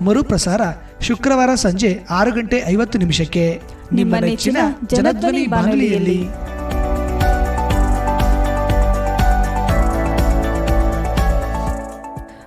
ಮರುಪ್ರಸಾರ ಶುಕ್ರವಾರ ಸಂಜೆ ಆರು ಗಂಟೆ ಐವತ್ತು ನಿಮಿಷಕ್ಕೆ. ನಿಮ್ಮ ನೆಚ್ಚಿನ ಜನಧ್ವನಿ ಬಾನುಲಿಯಲ್ಲಿ.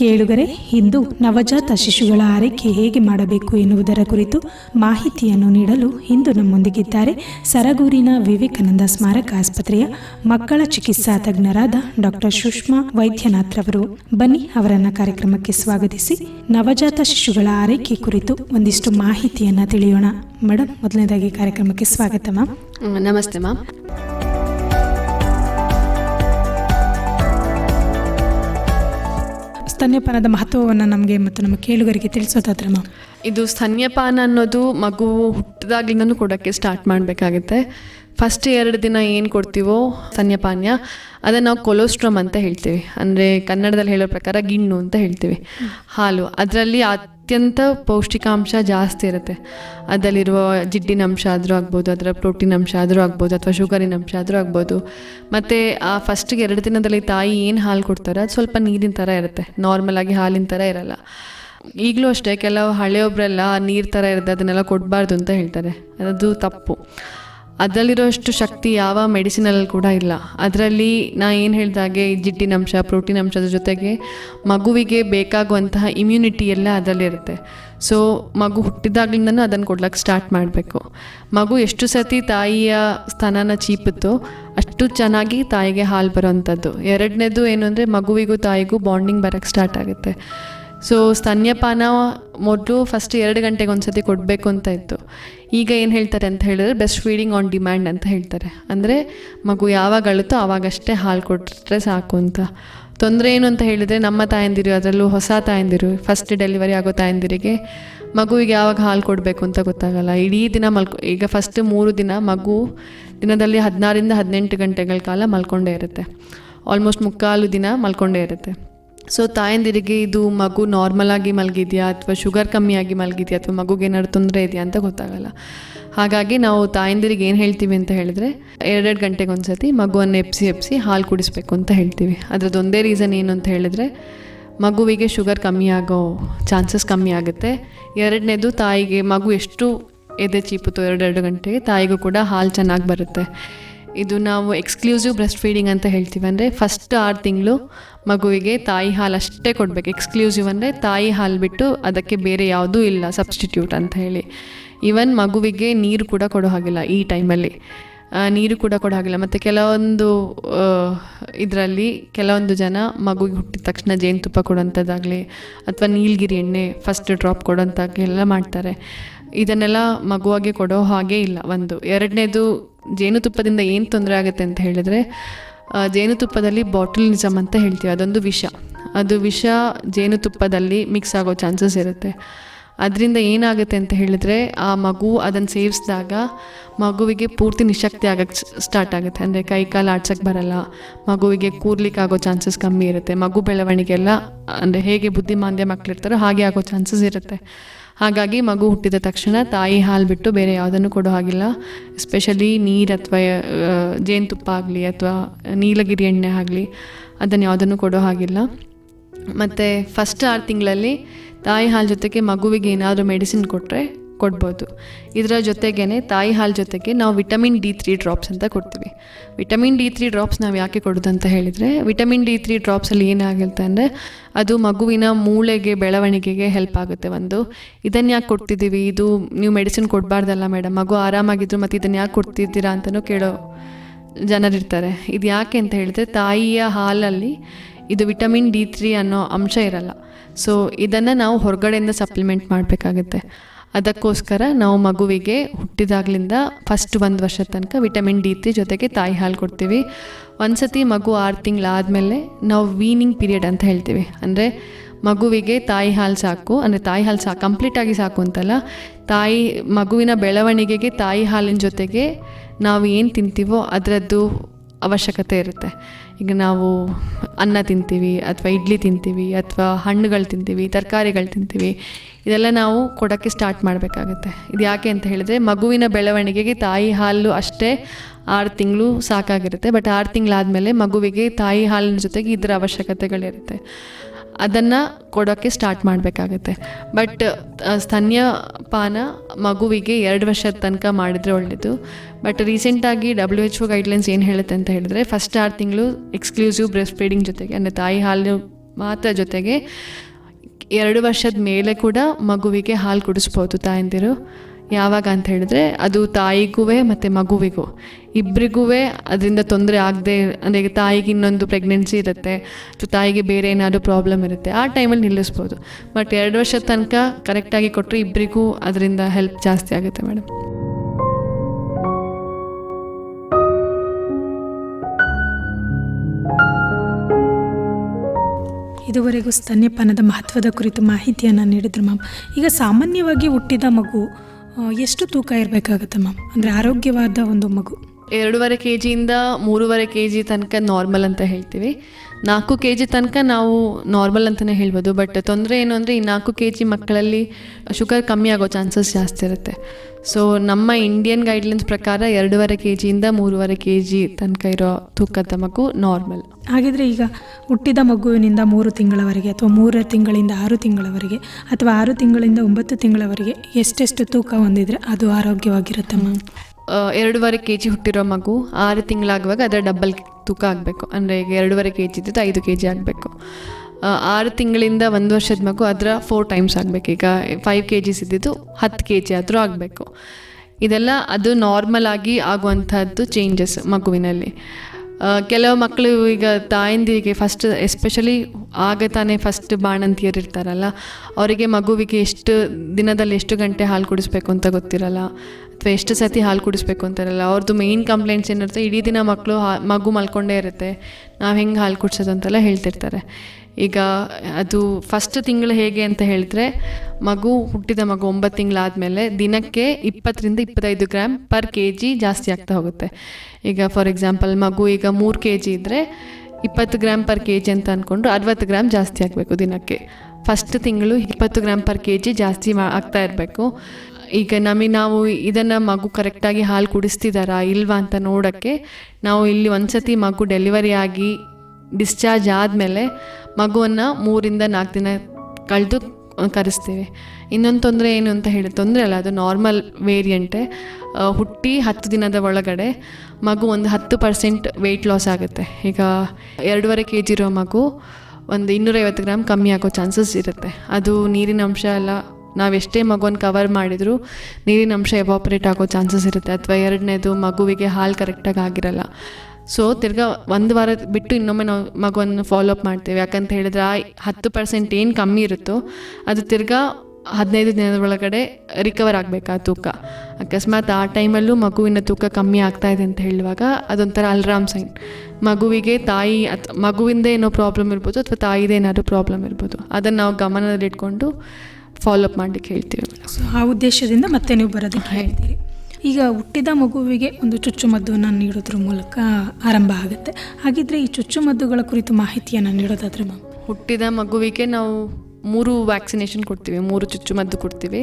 ಕೇಳುಗರೆ, ಇಂದು ನವಜಾತ ಶಿಶುಗಳ ಆರೈಕೆ ಹೇಗೆ ಮಾಡಬೇಕು ಎನ್ನುವುದರ ಕುರಿತು ಮಾಹಿತಿಯನ್ನು ನೀಡಲು ಇಂದು ನಮ್ಮೊಂದಿಗಿದ್ದಾರೆ ಸರಗೂರಿನ ವಿವೇಕಾನಂದ ಸ್ಮಾರಕ ಆಸ್ಪತ್ರೆಯ ಮಕ್ಕಳ ಚಿಕಿತ್ಸಾ ತಜ್ಞರಾದ ಡಾಕ್ಟರ್ ಸುಷ್ಮಾ ವೈದ್ಯನಾಥ್ ರವರು. ಬನ್ನಿ ಅವರನ್ನ ಕಾರ್ಯಕ್ರಮಕ್ಕೆ ಸ್ವಾಗತಿಸಿ. ನವಜಾತ ಶಿಶುಗಳ ಆರೈಕೆ ಕುರಿತು ಒಂದಿಷ್ಟು ಮಾಹಿತಿಯನ್ನ ತಿಳಿಯೋಣ. ಮೇಡಮ್ ಮೊದಲನೇದಾಗಿ ಕಾರ್ಯಕ್ರಮಕ್ಕೆ ಸ್ವಾಗತ, ಮ್ಯಾಮ್. ನಮಸ್ತೆ, ಮ್ಯಾಮ್. ಸ್ತನ್ಯಪಾನದ ಮಹತ್ವವನ್ನು ನಮಗೆ ಮತ್ತು ನಮ್ಮ ಕೇಳುಗರಿಗೆ ತಿಳಿಸೋದಾದ್ರೆ ಮ್ಯಾಮ್. ಇದು ಸ್ತನ್ಯಪಾನ ಅನ್ನೋದು ಮಗು ಹುಟ್ಟಿದಾಗ್ಲಿಂದನೂ ಕೊಡೋಕ್ಕೆ ಸ್ಟಾರ್ಟ್ ಮಾಡಬೇಕಾಗುತ್ತೆ. ಫಸ್ಟ್ ಎರಡು ದಿನ ಏನು ಕೊಡ್ತೀವೋ ಸನ್ಯಪಾನ್ಯ ಅದನ್ನು ನಾವು ಕೊಲೋಸ್ಟ್ರಮ್ ಅಂತ ಹೇಳ್ತೀವಿ. ಅಂದರೆ ಕನ್ನಡದಲ್ಲಿ ಹೇಳೋ ಪ್ರಕಾರ ಗಿಣ್ಣು ಅಂತ ಹೇಳ್ತೀವಿ. ಹಾಲು, ಅದರಲ್ಲಿ ಅತ್ಯಂತ ಪೌಷ್ಟಿಕಾಂಶ ಜಾಸ್ತಿ ಇರುತ್ತೆ. ಅದರಲ್ಲಿರುವ ಜಿಡ್ಡಿನ ಅಂಶ ಆದರೂ ಆಗ್ಬೋದು, ಅದರ ಪ್ರೋಟೀನ್ ಅಂಶ ಆದರೂ ಆಗ್ಬೋದು, ಅಥವಾ ಶುಗರಿನ ಅಂಶ ಆದರೂ ಆಗ್ಬೋದು. ಮತ್ತು ಆ ಫಸ್ಟಿಗೆ ಎರಡು ದಿನದಲ್ಲಿ ತಾಯಿ ಏನು ಹಾಲು ಕೊಡ್ತಾರೆ ಅದು ಸ್ವಲ್ಪ ನೀರಿನ ಥರ ಇರುತ್ತೆ. ನಾರ್ಮಲಾಗಿ ಹಾಲಿನ ಥರ ಇರಲ್ಲ. ಈಗಲೂ ಅಷ್ಟೇ ಕೆಲವು ಹಳೆಯೊಬ್ಬರೆಲ್ಲ ನೀರು ಥರ ಇರುತ್ತೆ ಅದನ್ನೆಲ್ಲ ಕೊಡಬಾರ್ದು ಅಂತ ಹೇಳ್ತಾರೆ. ಅದು ತಪ್ಪು. ಅದರಲ್ಲಿರೋಷ್ಟು ಶಕ್ತಿ ಯಾವ ಮೆಡಿಸಿನಲ್ಲಿ ಕೂಡ ಇಲ್ಲ. ಅದರಲ್ಲಿ ನಾ ಏನು ಹೇಳಿದಾಗೆ ಜಿಡ್ಡಿನ ಅಂಶ, ಪ್ರೋಟೀನ್ ಅಂಶದ ಜೊತೆಗೆ ಮಗುವಿಗೆ ಬೇಕಾಗುವಂತಹ ಇಮ್ಯುನಿಟಿ ಎಲ್ಲ ಅದರಲ್ಲಿರುತ್ತೆ. ಸೊ ಮಗು ಹುಟ್ಟಿದಾಗ್ಲಿಂದನೂ ಅದನ್ನು ಕೊಡ್ಲಿಕ್ಕೆ ಸ್ಟಾರ್ಟ್ ಮಾಡಬೇಕು. ಮಗು ಎಷ್ಟು ಸತಿ ತಾಯಿಯ ಸ್ಥಾನನ ಚೀಪುತ್ತೋ ಅಷ್ಟು ಚೆನ್ನಾಗಿ ತಾಯಿಗೆ ಹಾಲು ಬರೋವಂಥದ್ದು ಎರಡನೇದು ಏನು ಅಂದರೆ ಮಗುವಿಗೂ ತಾಯಿಗೂ ಬಾಂಡಿಂಗ್ ಬರೋಕ್ಕೆ ಸ್ಟಾರ್ಟ್ ಆಗುತ್ತೆ. ಸೊ ಸ್ತನ್ಯಪಾನ ಮೊದಲು ಫಸ್ಟ್ ಎರಡು ಗಂಟೆಗೆ ಒಂದ್ಸತಿ ಕೊಡಬೇಕು ಅಂತ ಇತ್ತು. ಈಗ ಏನು ಹೇಳ್ತಾರೆ ಅಂತ ಹೇಳಿದ್ರೆ ಬೆಸ್ಟ್ ಫೀಡಿಂಗ್ ಆನ್ ಡಿಮ್ಯಾಂಡ್ ಅಂತ ಹೇಳ್ತಾರೆ. ಅಂದರೆ ಮಗು ಯಾವಾಗ ಅಳುತ್ತೋ ಆವಾಗಷ್ಟೇ ಹಾಲು ಕೊಟ್ಟರೆ ಸಾಕು ಅಂತ. ತೊಂದರೆ ಏನು ಅಂತ ಹೇಳಿದರೆ ನಮ್ಮ ತಾಯಂದಿರು, ಅದರಲ್ಲೂ ಹೊಸ ತಾಯಂದಿರು ಫಸ್ಟ್ ಡೆಲಿವರಿ ಆಗೋ ತಾಯಂದಿರಿಗೆ ಮಗುವಿಗೆ ಯಾವಾಗ ಹಾಲು ಕೊಡಬೇಕು ಅಂತ ಗೊತ್ತಾಗಲ್ಲ. ಇಡೀ ದಿನ ಮಲ್ಕೊ, ಈಗ ಫಸ್ಟ್ ಮೂರು ದಿನ ಮಗು ದಿನದಲ್ಲಿ ಹದಿನಾರಿಂದ ಹದಿನೆಂಟು ಗಂಟೆಗಳ ಕಾಲ ಮಲ್ಕೊಂಡೇ ಇರುತ್ತೆ. ಆಲ್ಮೋಸ್ಟ್ ಮುಕ್ಕಾಲು ದಿನ ಮಲ್ಕೊಂಡೇ ಇರುತ್ತೆ. ಸೊ ತಾಯಂದಿರಿಗೆ ಇದು ಮಗು ನಾರ್ಮಲ್ ಆಗಿ ಮಲಗಿದೆಯಾ ಅಥವಾ ಶುಗರ್ ಕಮ್ಮಿಯಾಗಿ ಮಲಗಿದೆಯಾ ಅಥವಾ ಮಗುಗೆ ಏನಾದ್ರು ತೊಂದರೆ ಇದೆಯಾ ಅಂತ ಗೊತ್ತಾಗಲ್ಲ. ಹಾಗಾಗಿ ನಾವು ತಾಯಂದಿರಿಗೆ ಏನು ಹೇಳ್ತೀವಿ ಅಂತ ಹೇಳಿದ್ರೆ, ಎರಡೆರಡು ಗಂಟೆಗೆ ಒಂದ್ಸತಿ ಮಗುವನ್ನು ಎಪ್ಸಿ ಎಪ್ಸಿ ಹಾಲು ಕುಡಿಸ್ಬೇಕು ಅಂತ ಹೇಳ್ತೀವಿ. ಅದ್ರದ್ದು ಒಂದೇ ರೀಸನ್ ಏನು ಅಂತ ಹೇಳಿದ್ರೆ, ಮಗುವಿಗೆ ಶುಗರ್ ಕಮ್ಮಿ ಆಗೋ ಚಾನ್ಸಸ್ ಕಮ್ಮಿ ಆಗುತ್ತೆ. ಎರಡನೇದು ತಾಯಿಗೆ ಮಗು ಎಷ್ಟು ಎದೆ ಚೀಪುತ್ತೋ ಎರಡೆರಡು ಗಂಟೆಗೆ ತಾಯಿಗೂ ಕೂಡ ಹಾಲು ಚೆನ್ನಾಗಿ ಬರುತ್ತೆ. ಇದು ನಾವು ಎಕ್ಸ್ಕ್ಲೂಸಿವ್ ಬ್ರೆಸ್ಟ್ ಫೀಡಿಂಗ್ ಅಂತ ಹೇಳ್ತೀವಿ. ಅಂದರೆ ಫಸ್ಟ್ ಆರು ತಿಂಗಳು ಮಗುವಿಗೆ ತಾಯಿ ಹಾಲು ಅಷ್ಟೇ ಕೊಡಬೇಕು. ಎಕ್ಸ್ಕ್ಲೂಸಿವ್ ಅಂದರೆ ತಾಯಿ ಹಾಲು ಬಿಟ್ಟು ಅದಕ್ಕೆ ಬೇರೆ ಯಾವುದೂ ಇಲ್ಲ ಸಬ್ಸ್ಟಿಟ್ಯೂಟ್ ಅಂತ ಹೇಳಿ. ಈವನ್ ಮಗುವಿಗೆ ನೀರು ಕೂಡ ಕೊಡೋ ಹಾಗಿಲ್ಲ ಈ ಟೈಮಲ್ಲಿ ನೀರು ಕೂಡ ಕೊಡೋ ಹಾಗಿಲ್ಲ. ಮತ್ತು ಕೆಲವೊಂದು ಇದರಲ್ಲಿ ಕೆಲವೊಂದು ಜನ ಮಗುವಿಗೆ ಹುಟ್ಟಿದ ತಕ್ಷಣ ಜೇನುತುಪ್ಪ ಕೊಡೋಂಥದ್ದಾಗಲಿ ಅಥವಾ ನೀಲಗಿರಿ ಎಣ್ಣೆ ಫಸ್ಟ್ ಡ್ರಾಪ್ ಕೊಡೋಂಥಾಗಲಿ ಎಲ್ಲ ಮಾಡ್ತಾರೆ. ಇದನ್ನೆಲ್ಲ ಮಗುವಾಗೆ ಕೊಡೋ ಹಾಗೆ ಇಲ್ಲ. ಒಂದು, ಎರಡನೇದು ಜೇನುತುಪ್ಪದಿಂದ ಏನು ತೊಂದರೆ ಆಗುತ್ತೆ ಅಂತ ಹೇಳಿದರೆ ಜೇನುತುಪ್ಪದಲ್ಲಿ ಬಾಟಲಿನಿಸಮ್ ಅಂತ ಹೇಳ್ತೀವಿ. ಅದೊಂದು ವಿಷ. ಅದು ವಿಷ ಜೇನುತುಪ್ಪದಲ್ಲಿ ಮಿಕ್ಸ್ ಆಗೋ ಚಾನ್ಸಸ್ ಇರುತ್ತೆ. ಅದರಿಂದ ಏನಾಗುತ್ತೆ ಅಂತ ಹೇಳಿದರೆ, ಆ ಮಗು ಅದನ್ನು ಸೇವಿಸಿದಾಗ ಮಗುವಿಗೆ ಪೂರ್ತಿ ನಿಶಕ್ತಿ ಆಗಕ್ಕೆ ಸ್ಟಾರ್ಟ್ ಆಗುತ್ತೆ. ಅಂದರೆ ಕೈ ಕಾಲು ಆಡ್ಸೋಕ್ಕೆ ಬರಲ್ಲ, ಮಗುವಿಗೆ ಕೂರ್ಲಿಕ್ಕೆ ಆಗೋ ಚಾನ್ಸಸ್ ಕಮ್ಮಿ ಇರುತ್ತೆ, ಮಗು ಬೆಳವಣಿಗೆ ಎಲ್ಲ ಅಂದರೆ ಹೇಗೆ ಬುದ್ಧಿಮಾಂದ್ಯ ಮಕ್ಕಳಿರ್ತಾರೋ ಹಾಗೆ ಆಗೋ ಚಾನ್ಸಸ್ ಇರುತ್ತೆ. ಹಾಗಾಗಿ ಮಗು ಹುಟ್ಟಿದ ತಕ್ಷಣ ತಾಯಿ ಹಾಲು ಬಿಟ್ಟು ಬೇರೆ ಯಾವುದನ್ನು ಕೊಡೋ ಹಾಗಿಲ್ಲ. ಎಸ್ಪೆಷಲಿ ನೀರು ಅಥವಾ ಜೇನುತುಪ್ಪ ಆಗಲಿ ಅಥವಾ ನೀಲಗಿರಿ ಎಣ್ಣೆ ಆಗಲಿ ಅದನ್ನು ಯಾವುದನ್ನು ಕೊಡೋ ಹಾಗಿಲ್ಲ. ಮತ್ತು ಫಸ್ಟ್ ಆರು ತಿಂಗಳಲ್ಲಿ ತಾಯಿ ಹಾಲು ಜೊತೆಗೆ ಮಗುವಿಗೆ ಏನಾದರೂ ಮೆಡಿಸಿನ್ ಕೊಟ್ಟರೆ ಕೊಡ್ಬೋದು. ಇದರ ಜೊತೆಗೇ ತಾಯಿ ಹಾಲು ಜೊತೆಗೆ ನಾವು ವಿಟಮಿನ್ ಡಿ ತ್ರೀ ಡ್ರಾಪ್ಸ್ ಅಂತ ಕೊಡ್ತೀವಿ. ವಿಟಮಿನ್ ಡಿ ತ್ರೀ ಡ್ರಾಪ್ಸ್ ನಾವು ಯಾಕೆ ಕೊಡೋದು ಅಂತ ಹೇಳಿದರೆ, ವಿಟಮಿನ್ ಡಿ ತ್ರೀ ಡ್ರಾಪ್ಸಲ್ಲಿ ಏನಾಗುತ್ತೆ ಅಂದರೆ, ಅದು ಮಗುವಿನ ಮೂಳೆಗೆ, ಬೆಳವಣಿಗೆಗೆ ಹೆಲ್ಪ್ ಆಗುತ್ತೆ ಒಂದು. ಇದನ್ನು ಯಾಕೆ ಕೊಡ್ತಿದ್ದೀವಿ ಇದು ನೀವು ಮೆಡಿಸಿನ್ ಕೊಡಬಾರ್ದಲ್ಲ ಮೇಡಮ್ ಮಗು ಆರಾಮಾಗಿದ್ರು ಮತ್ತು ಇದನ್ನು ಯಾಕೆ ಕೊಡ್ತಿದ್ದೀರಾ ಅಂತಲೂ ಕೇಳೋ ಜನರಿರ್ತಾರೆ ಇದು ಯಾಕೆ ಅಂತ ಹೇಳಿದ್ರೆ, ತಾಯಿಯ ಹಾಲಲ್ಲಿ ಇದು ವಿಟಮಿನ್ ಡಿ ತ್ರೀ ಅನ್ನೋ ಅಂಶ ಇರಲ್ಲ. ಸೊ ಇದನ್ನು ನಾವು ಹೊರಗಡೆಯಿಂದ ಸಪ್ಲಿಮೆಂಟ್ ಮಾಡಬೇಕಾಗುತ್ತೆ. ಅದಕ್ಕೋಸ್ಕರ ನಾವು ಮಗುವಿಗೆ ಹುಟ್ಟಿದಾಗಲಿಂದ ಫಸ್ಟ್ ಒಂದು ವರ್ಷದ ತನಕ ವಿಟಮಿನ್ ಡಿ ತ್ರೀ ಜೊತೆಗೆ ತಾಯಿ ಹಾಲು ಕೊಡ್ತೀವಿ. ಒಂದ್ಸತಿ ಮಗು ಆರು ತಿಂಗಳಾದಮೇಲೆ ನಾವು ವೀನಿಂಗ್ ಪೀರಿಯಡ್ ಅಂತ ಹೇಳ್ತೀವಿ. ಅಂದರೆ ಮಗುವಿಗೆ ತಾಯಿ ಹಾಲು ಸಾಕು, ಅಂದರೆ ತಾಯಿ ಹಾಲು ಸಾಕು ಕಂಪ್ಲೀಟಾಗಿ ಸಾಕು ಅಂತಲ್ಲ, ತಾಯಿ, ಮಗುವಿನ ಬೆಳವಣಿಗೆಗೆ ತಾಯಿ ಹಾಲಿನ ಜೊತೆಗೆ ನಾವು ಏನು ತಿಂತೀವೋ ಅದರದ್ದು ಅವಶ್ಯಕತೆ ಇರುತ್ತೆ. ಈಗ ನಾವು ಅನ್ನ ತಿಂತೀವಿ, ಅಥವಾ ಇಡ್ಲಿ ತಿಂತೀವಿ, ಅಥವಾ ಹಣ್ಣುಗಳು ತಿಂತೀವಿ, ತರಕಾರಿಗಳು ತಿಂತೀವಿ. ಇದೆಲ್ಲ ನಾವು ಕೊಡೋಕ್ಕೆ ಸ್ಟಾರ್ಟ್ ಮಾಡಬೇಕಾಗುತ್ತೆ. ಇದು ಯಾಕೆ ಅಂತ ಹೇಳಿದ್ರೆ, ಮಗುವಿನ ಬೆಳವಣಿಗೆಗೆ ತಾಯಿ ಹಾಲು ಅಷ್ಟೇ ಆರು ತಿಂಗಳು ಸಾಕಾಗಿರುತ್ತೆ. ಬಟ್ ಆರು ತಿಂಗಳಾದಮೇಲೆ ಮಗುವಿಗೆ ತಾಯಿ ಹಾಲಿನ ಜೊತೆಗೆ ಇದರ ಅವಶ್ಯಕತೆಗಳಿರುತ್ತೆ. ಅದನ್ನು ಕೊಡೋಕ್ಕೆ ಸ್ಟಾರ್ಟ್ ಮಾಡಬೇಕಾಗುತ್ತೆ. ಬಟ್ ಸ್ತನ್ಯಪಾನ ಮಗುವಿಗೆ ಎರಡು ವರ್ಷದ ತನಕ ಮಾಡಿದರೆ ಒಳ್ಳೆಯದು ಬಟ್ ರೀಸೆಂಟಾಗಿ ಡಬ್ಲ್ಯೂ ಎಚ್ ಒ ಗೈಡ್ಲೈನ್ಸ್ ಏನು ಹೇಳುತ್ತೆ ಅಂತ ಹೇಳಿದ್ರೆ ಫಸ್ಟ್ ಆರು ತಿಂಗಳು ಎಕ್ಸ್ಕ್ಲೂಸಿವ್ ಬ್ರೆಸ್ಟ್ ಫೀಡಿಂಗ್ ಜೊತೆಗೆ, ಅಂದರೆ ತಾಯಿ ಹಾಲು ಮಾತ್ರ ಜೊತೆಗೆ ಎರಡು ವರ್ಷದ ಮೇಲೆ ಕೂಡ ಮಗುವಿಗೆ ಹಾಲು ಕುಡಿಸ್ಬೋದು ತಾಯಂದಿರು. ಯಾವಾಗ ಅಂತ ಹೇಳಿದ್ರೆ ಅದು ತಾಯಿಗೂ ಮತ್ತು ಮಗುವಿಗೂ. ಇಬ್ಬರಿಗೂ ಅದರಿಂದ ತೊಂದರೆ ಆಗದೆ, ಅಂದರೆ ತಾಯಿಗೆ ಇನ್ನೊಂದು ಪ್ರೆಗ್ನೆನ್ಸಿ ಇರುತ್ತೆ ತಾಯಿಗೆ ಬೇರೆ ಏನಾದರೂ ಪ್ರಾಬ್ಲಮ್ ಇರುತ್ತೆ, ಆ ಟೈಮಲ್ಲಿ ನಿಲ್ಲಿಸ್ಬೋದು. ಬಟ್ ಎರಡು ವರ್ಷದ ತನಕ ಕರೆಕ್ಟಾಗಿ ಕೊಟ್ಟರೆ ಇಬ್ಬರಿಗೂ ಅದರಿಂದ ಹೆಲ್ಪ್ ಜಾಸ್ತಿ ಆಗುತ್ತೆ ಮೇಡಮ್ ಇದುವರೆಗೂ ಸ್ತನ್ಯಪಾನದ ಮಹತ್ವದ ಕುರಿತು ಮಾಹಿತಿಯನ್ನು ನೀಡಿದ್ರು ಮ್ಯಾಮ್ ಈಗ ಸಾಮಾನ್ಯವಾಗಿ ಹುಟ್ಟಿದ ಮಗು ಎಷ್ಟು ತೂಕ ಇರಬೇಕಾಗುತ್ತೆ ಮ್ಯಾಮ್ ಅಂದರೆ ಆರೋಗ್ಯವಾದ ಒಂದು ಮಗು. ಎರಡೂವರೆ ಕೆ ಜಿಯಿಂದ ಮೂರುವರೆ ಕೆ ಜಿ ತನಕ ನಾರ್ಮಲ್ ಅಂತ ಹೇಳ್ತೀವಿ. ನಾಲ್ಕು ಕೆ ಜಿ ತನಕ ನಾವು ನಾರ್ಮಲ್ ಅಂತಲೇ ಹೇಳ್ಬೋದು ಬಟ್ ತೊಂದರೆ ಏನು ಅಂದರೆ ಈ ನಾಲ್ಕು ಕೆ ಜಿ ಮಕ್ಕಳಲ್ಲಿ ಶುಗರ್ ಕಮ್ಮಿ ಆಗೋ ಚಾನ್ಸಸ್ ಜಾಸ್ತಿ ಇರುತ್ತೆ. ಸೊ ನಮ್ಮ ಇಂಡಿಯನ್ ಗೈಡ್ಲೈನ್ಸ್ ಪ್ರಕಾರ ಎರಡೂವರೆ ಕೆ ಜಿಯಿಂದ ಮೂರುವರೆ ಕೆ ಜಿ ತನಕ ಇರೋ ತೂಕದ ಮಗು ನಾರ್ಮಲ್ ಹಾಗಿದ್ರೆ ಈಗ ಹುಟ್ಟಿದ ಮಗುವಿನಿಂದ ಮೂರು ತಿಂಗಳವರೆಗೆ ಅಥವಾ ಮೂರು ತಿಂಗಳಿಂದ ಆರು ತಿಂಗಳವರೆಗೆ ಅಥವಾ ಆರು ತಿಂಗಳಿಂದ ಒಂಬತ್ತು ತಿಂಗಳವರೆಗೆ ಎಷ್ಟೆಷ್ಟು ತೂಕ ಹೊಂದಿದರೆ ಅದು ಆರೋಗ್ಯವಾಗಿರುತ್ತೆ ಮ್ಯಾಮ್ ಎರಡೂವರೆ ಕೆ ಜಿ ಹುಟ್ಟಿರೋ ಮಗು ಆರು ತಿಂಗಳಾಗುವಾಗ ಅದರ ಡಬ್ಬಲ್ ತೂಕ ಆಗಬೇಕು. ಅಂದರೆ ಈಗ ಎರಡೂವರೆ ಕೆ ಜಿ ಇದ್ದಿದ್ದು ಐದು ಕೆ ಜಿ ಆಗಬೇಕು ಆರು ತಿಂಗಳಿಂದ ಒಂದು ವರ್ಷದ ಮಗು ಅದರ ಫೋರ್ ಟೈಮ್ಸ್ ಆಗಬೇಕು. ಈಗ ಫೈವ್ ಕೆ ಜಿಸ್ ಇದ್ದಿದ್ದು ಹತ್ತು ಕೆ ಜಿ ಆದರೂ ಆಗಬೇಕು. ಇದೆಲ್ಲ ಅದು ನಾರ್ಮಲ್ ಆಗಿ ಆಗುವಂಥದ್ದು ಚೇಂಜಸ್ ಮಗುವಿನಲ್ಲಿ. ಕೆಲವು ಮಕ್ಕಳು ಈಗ ತಾಯಂದಿರಿಗೆ ಫಸ್ಟ್ ಎಸ್ಪೆಷಲಿ ಆಗ ತಾನೇ ಫಸ್ಟ್ ಬಾಣಂತಿಯರು ಇರ್ತಾರಲ್ಲ, ಅವರಿಗೆ ಮಗುವಿಗೆ ಎಷ್ಟು ದಿನದಲ್ಲಿ ಎಷ್ಟು ಗಂಟೆ ಹಾಲು ಕುಡಿಸ್ಬೇಕು ಅಂತ ಗೊತ್ತಿರಲ್ಲ. ಅಥವಾ ಎಷ್ಟು ಸತಿ ಹಾಲು ಕುಡಿಸ್ಬೇಕು ಅಂತಾರಲ್ಲ ಅವ್ರದ್ದು ಮೇಯ್ನ್ ಕಂಪ್ಲೇಂಟ್ಸ್ ಏನಿರುತ್ತೆ, ಇಡೀ ದಿನ ಮಕ್ಕಳು ಮಗು ಮಲ್ಕೊಂಡೇ ಇರುತ್ತೆ. ನಾವು ಹೆಂಗೆ ಹಾಲು ಕುಡಿಸೋದು ಅಂತೆಲ್ಲ ಹೇಳ್ತಿರ್ತಾರೆ. ಈಗ ಅದು ಫಸ್ಟ್ ತಿಂಗಳು ಹೇಗೆ ಅಂತ ಹೇಳಿದ್ರೆ, ಮಗು, ಹುಟ್ಟಿದ ಮಗು ಒಂಬತ್ತು ತಿಂಗಳಾದಮೇಲೆ ದಿನಕ್ಕೆ ಇಪ್ಪತ್ತರಿಂದ ಇಪ್ಪತ್ತೈದು ಗ್ರಾಮ್ ಪರ್ ಕೆ ಜಿ ಜಾಸ್ತಿ ಆಗ್ತಾ ಹೋಗುತ್ತೆ. ಈಗ ಫಾರ್ ಎಕ್ಸಾಂಪಲ್ ಮಗು ಈಗ ಮೂರು ಕೆ ಜಿ ಇದ್ದರೆ ಇಪ್ಪತ್ತು ಗ್ರಾಮ್ ಪರ್ ಕೆ ಜಿ ಅಂತ ಅಂದ್ಕೊಂಡು ಅರವತ್ತು ಗ್ರಾಮ್ ಜಾಸ್ತಿ ಆಗಬೇಕು ದಿನಕ್ಕೆ. ಫಸ್ಟ್ ತಿಂಗಳು ಇಪ್ಪತ್ತು ಗ್ರಾಮ್ ಪರ್ ಕೆ ಜಿ ಜಾಸ್ತಿ ಮಾ, ಆಗ್ತಾ ಇರಬೇಕು. ಈಗ ನಮಗೆ ನಾವು ಇದನ್ನು ಮಗು ಕರೆಕ್ಟಾಗಿ ಹಾಲು ಕುಡಿಸ್ತಿದ್ದಾರಾ ಇಲ್ವಾ ಅಂತ ನೋಡೋಕ್ಕೆ ನಾವು ಇಲ್ಲಿ ಒಂದ್ಸತಿ ಮಗು ಡೆಲಿವರಿ ಆಗಿ ಡಿಸ್ಚಾರ್ಜ್ ಆದಮೇಲೆ ಮಗುವನ್ನು ಮೂರಿಂದ ನಾಲ್ಕು ದಿನ ಕಳೆದು ಕರೆಸ್ತೀವಿ. ಇನ್ನೊಂದು ತೊಂದರೆ ಏನು ಅಂತ ಹೇಳಿ ತೊಂದರೆ ಅಲ್ಲ, ಅದು ನಾರ್ಮಲ್ ವೇರಿಯಂಟೆ ಹುಟ್ಟಿ ಹತ್ತು ದಿನದ ಒಳಗಡೆ ಮಗು ಒಂದು ಹತ್ತು ಪರ್ಸೆಂಟ್ ವೆಯ್ಟ್ ಲಾಸ್ ಆಗುತ್ತೆ. ಈಗ ಎರಡೂವರೆ ಕೆ ಜಿ ಇರೋ ಮಗು ಒಂದು ಇನ್ನೂರೈವತ್ತು ಗ್ರಾಮ್ ಕಮ್ಮಿ ಆಗೋ ಚಾನ್ಸಸ್ ಇರುತ್ತೆ. ಅದು ನೀರಿನ ಅಂಶ ಎಲ್ಲ ನಾವೆಷ್ಟೇ ಮಗುವನ್ನು ಕವರ್ ಮಾಡಿದರೂ ನೀರಿನ ಅಂಶ ಎವಾಪರೇಟ್ ಆಗೋ ಚಾನ್ಸಸ್ ಇರುತ್ತೆ. ಅಥವಾ ಎರಡನೇದು ಮಗುವಿಗೆ ಹಾಲು ಕರೆಕ್ಟಾಗಿ ಆಗಿರಲ್ಲ. ಸೊ ತಿರ್ಗಾ ಒಂದು ವಾರ ಬಿಟ್ಟು ಇನ್ನೊಮ್ಮೆ ನಾವು ಮಗುವನ್ನು ಫಾಲೋ ಅಪ್ ಮಾಡ್ತೇವೆ. ಯಾಕಂತ ಹೇಳಿದ್ರೆ ಆ ಹತ್ತು ಪರ್ಸೆಂಟ್ ಏನು ಕಮ್ಮಿ ಇರುತ್ತೋ, ಅದು ತಿರ್ಗಾ ಹದಿನೈದು ದಿನದ ಒಳಗಡೆ ರಿಕವರ್ ಆಗಬೇಕು ಆ ತೂಕ. ಅಕಸ್ಮಾತ್ ಆ ಟೈಮಲ್ಲೂ ಮಗುವಿನ ತೂಕ ಕಮ್ಮಿ ಆಗ್ತಾ ಇದೆ ಅಂತ ಹೇಳುವಾಗ ಅದೊಂಥರ ಅಲ್ರಾಮ್ ಸೈನ್ ಮಗುವಿಗೆ ತಾಯಿ ಅತ್, ಮಗುವಿಂದ ಏನೋ ಪ್ರಾಬ್ಲಮ್ ಇರ್ಬೋದು ಅಥವಾ ತಾಯಿದೇ ಏನಾದರೂ ಪ್ರಾಬ್ಲಮ್ ಇರ್ಬೋದು. ಅದನ್ನು ನಾವು ಗಮನದಲ್ಲಿಟ್ಕೊಂಡು ಫಾಲೋ ಅಪ್ ಮಾಡಲಿಕ್ಕೆ ಹೇಳ್ತೀವಿ ಸೊ ಆ ಉದ್ದೇಶದಿಂದ ಮತ್ತೆ ನೀವು ಬರೋದಕ್ಕೆ ಹೇಳ್ತೀರಿ. ಈಗ ಹುಟ್ಟಿದ ಮಗುವಿಗೆ ಒಂದು ಚುಚ್ಚುಮದ್ದುವನ್ನು ನೀಡೋದ್ರ ಮೂಲಕ ಆರಂಭ ಆಗುತ್ತೆ. ಹಾಗಿದ್ರೆ ಈ ಚುಚ್ಚುಮದ್ದುಗಳ ಕುರಿತು ಮಾಹಿತಿಯನ್ನು ನೀಡೋದಾದ್ರೆ ಮ್ಯಾಮ್? ಹುಟ್ಟಿದ ಮಗುವಿಗೆ ನಾವು ಮೂರು ವ್ಯಾಕ್ಸಿನೇಷನ್ ಕೊಡ್ತೀವಿ ಮೂರು ಚುಚ್ಚುಮದ್ದು ಕೊಡ್ತೀವಿ.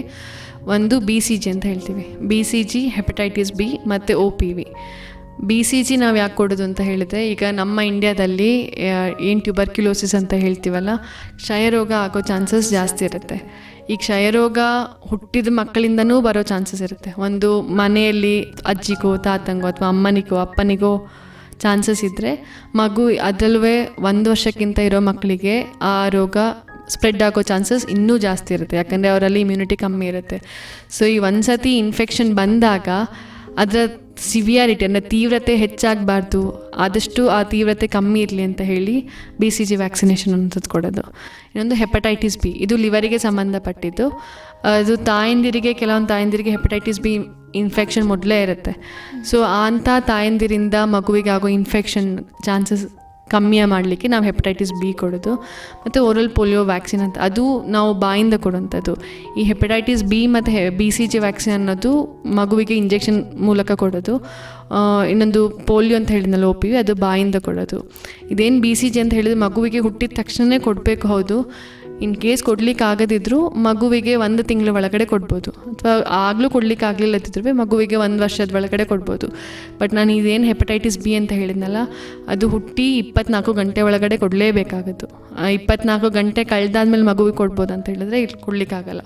ಒಂದು ಬಿ ಸಿ ಜಿ ಅಂತ ಹೇಳ್ತೀವಿ. B C G hepatitis B ಮತ್ತು O P V B C G ನಾವು ಯಾಕೆ ಕೊಡೋದು ಅಂತ ಹೇಳಿದ್ರೆ ಈಗ ನಮ್ಮ ಇಂಡ್ಯಾದಲ್ಲಿ ಏನು ಟ್ಯೂಬರ್ಕ್ಯುಲೋಸಿಸ್ ಅಂತ ಹೇಳ್ತೀವಲ್ಲ ಕ್ಷಯರೋಗ ಆಗೋ ಚಾನ್ಸಸ್ ಜಾಸ್ತಿ ಇರುತ್ತೆ. ಈ ಕ್ಷಯರೋಗ ಹುಟ್ಟಿದ ಮಕ್ಕಳಿಂದನೂ ಬರೋ ಚಾನ್ಸಸ್ ಇರುತ್ತೆ. ಒಂದು ಮನೆಯಲ್ಲಿ ಅಜ್ಜಿಗೋ, ತಾತಂಗೋ ಅಥವಾ ಅಮ್ಮನಿಗೋ, ಅಪ್ಪನಿಗೋ ಚಾನ್ಸಸ್ ಇದ್ದರೆ ಮಗು ಅದರಲ್ಲೂ ಒಂದು ವರ್ಷಕ್ಕಿಂತ ಇರೋ ಮಕ್ಕಳಿಗೆ ಆ ರೋಗ ಸ್ಪ್ರೆಡ್ ಆಗೋ ಚಾನ್ಸಸ್ ಇನ್ನೂ ಜಾಸ್ತಿ ಇರುತ್ತೆ. ಯಾಕಂದರೆ ಅವರಲ್ಲಿ ಇಮ್ಯುನಿಟಿ ಕಮ್ಮಿ ಇರುತ್ತೆ. ಸೊ ಈ ಒಂದು ಸತಿ ಇನ್ಫೆಕ್ಷನ್ ಬಂದಾಗ ಅದರ ಸಿವಿಯಾರಿಟಿ ಅಂದರೆ ತೀವ್ರತೆ ಹೆಚ್ಚಾಗಬಾರ್ದು. ಆದಷ್ಟು ಆ ತೀವ್ರತೆ ಕಮ್ಮಿ ಇರಲಿ ಅಂತ ಹೇಳಿ ಬಿ ಸಿ ಜಿ ವ್ಯಾಕ್ಸಿನೇಷನ್ ಅನ್ನೋದು ಕೊಡೋದು ಇನ್ನೊಂದು ಹೆಪಟೈಟಿಸ್ ಬಿ ಇದು ಲಿವರಿಗೆ ಸಂಬಂಧಪಟ್ಟಿದ್ದು. ಅದು ತಾಯಂದಿರಿಗೆ, ಕೆಲವೊಂದು ತಾಯಂದಿರಿಗೆ ಹೆಪಟೈಟಿಸ್ ಬಿ ಇನ್ಫೆಕ್ಷನ್ ಮೊದಲೇ ಇರುತ್ತೆ. ಸೊ ಅಂಥ ತಾಯಂದಿರಿಂದ ಮಗುವಿಗೆ ಆಗೋ ಇನ್ಫೆಕ್ಷನ್ ಚಾನ್ಸಸ್ ಕಮ್ಮಿ ಮಾಡಲಿಕ್ಕೆ ನಾವು ಹೆಪಟೈಟಿಸ್ ಬಿ ಕೊಡೋದು ಮತ್ತು ಓರಲ್ ಪೋಲಿಯೋ ವ್ಯಾಕ್ಸಿನ್ ಅಂತ. ಅದು ನಾವು ಬಾಯಿಂದ ಕೊಡುವಂಥದ್ದು ಈ ಹೆಪಟೈಟಿಸ್ ಬಿ ಮತ್ತು ಹೆ ಬಿ ಸಿ ಜಿ ವ್ಯಾಕ್ಸಿನ್ ಅನ್ನೋದು ಮಗುವಿಗೆ ಇಂಜೆಕ್ಷನ್ ಮೂಲಕ ಕೊಡೋದು. ಇನ್ನೊಂದು ಪೋಲಿಯೋ ಅಂತ ಹೇಳಿದ್ನಲ್ಲ ಒ ಪಿ ಅದು ಬಾಯಿಂದ ಕೊಡೋದು. ಇದೇನು ಬಿ ಸಿ ಜಿ ಅಂತ ಹೇಳಿದ್ರೆ ಮಗುವಿಗೆ ಹುಟ್ಟಿದ ತಕ್ಷಣವೇ ಕೊಡಬೇಕು ಹೌದು. ಇನ್ ಕೇಸ್ ಕೊಡ್ಲಿಕ್ಕೆ ಆಗದಿದ್ರು ಮಗುವಿಗೆ ಒಂದು ತಿಂಗಳ ಒಳಗಡೆ ಕೊಡ್ಬೋದು. ಅಥವಾ ಆಗಲೂ ಕೊಡ್ಲಿಕ್ಕೆ ಆಗಲಿಲ್ಲದಿದ್ರೂ ಮಗುವಿಗೆ ಒಂದು ವರ್ಷದ ಒಳಗಡೆ ಕೊಡ್ಬೋದು. ಬಟ್ ನಾನು ಇದೇನು ಹೆಪಟೈಟಿಸ್ ಬಿ ಅಂತ ಹೇಳಿದ್ನಲ್ಲ, ಅದು ಹುಟ್ಟಿ ಇಪ್ಪತ್ನಾಲ್ಕು ಗಂಟೆ ಒಳಗಡೆ ಕೊಡಲೇಬೇಕಾಗತ್ತು. ಇಪ್ಪತ್ನಾಲ್ಕು ಗಂಟೆ ಕಳೆದಾದ್ಮೇಲೆ ಮಗುವಿಗೆ ಕೊಡ್ಬೋದು ಅಂತ ಹೇಳಿದ್ರೆ ಇಲ್ಲಿ ಕೊಡ್ಲಿಕ್ಕಾಗಲ್ಲ.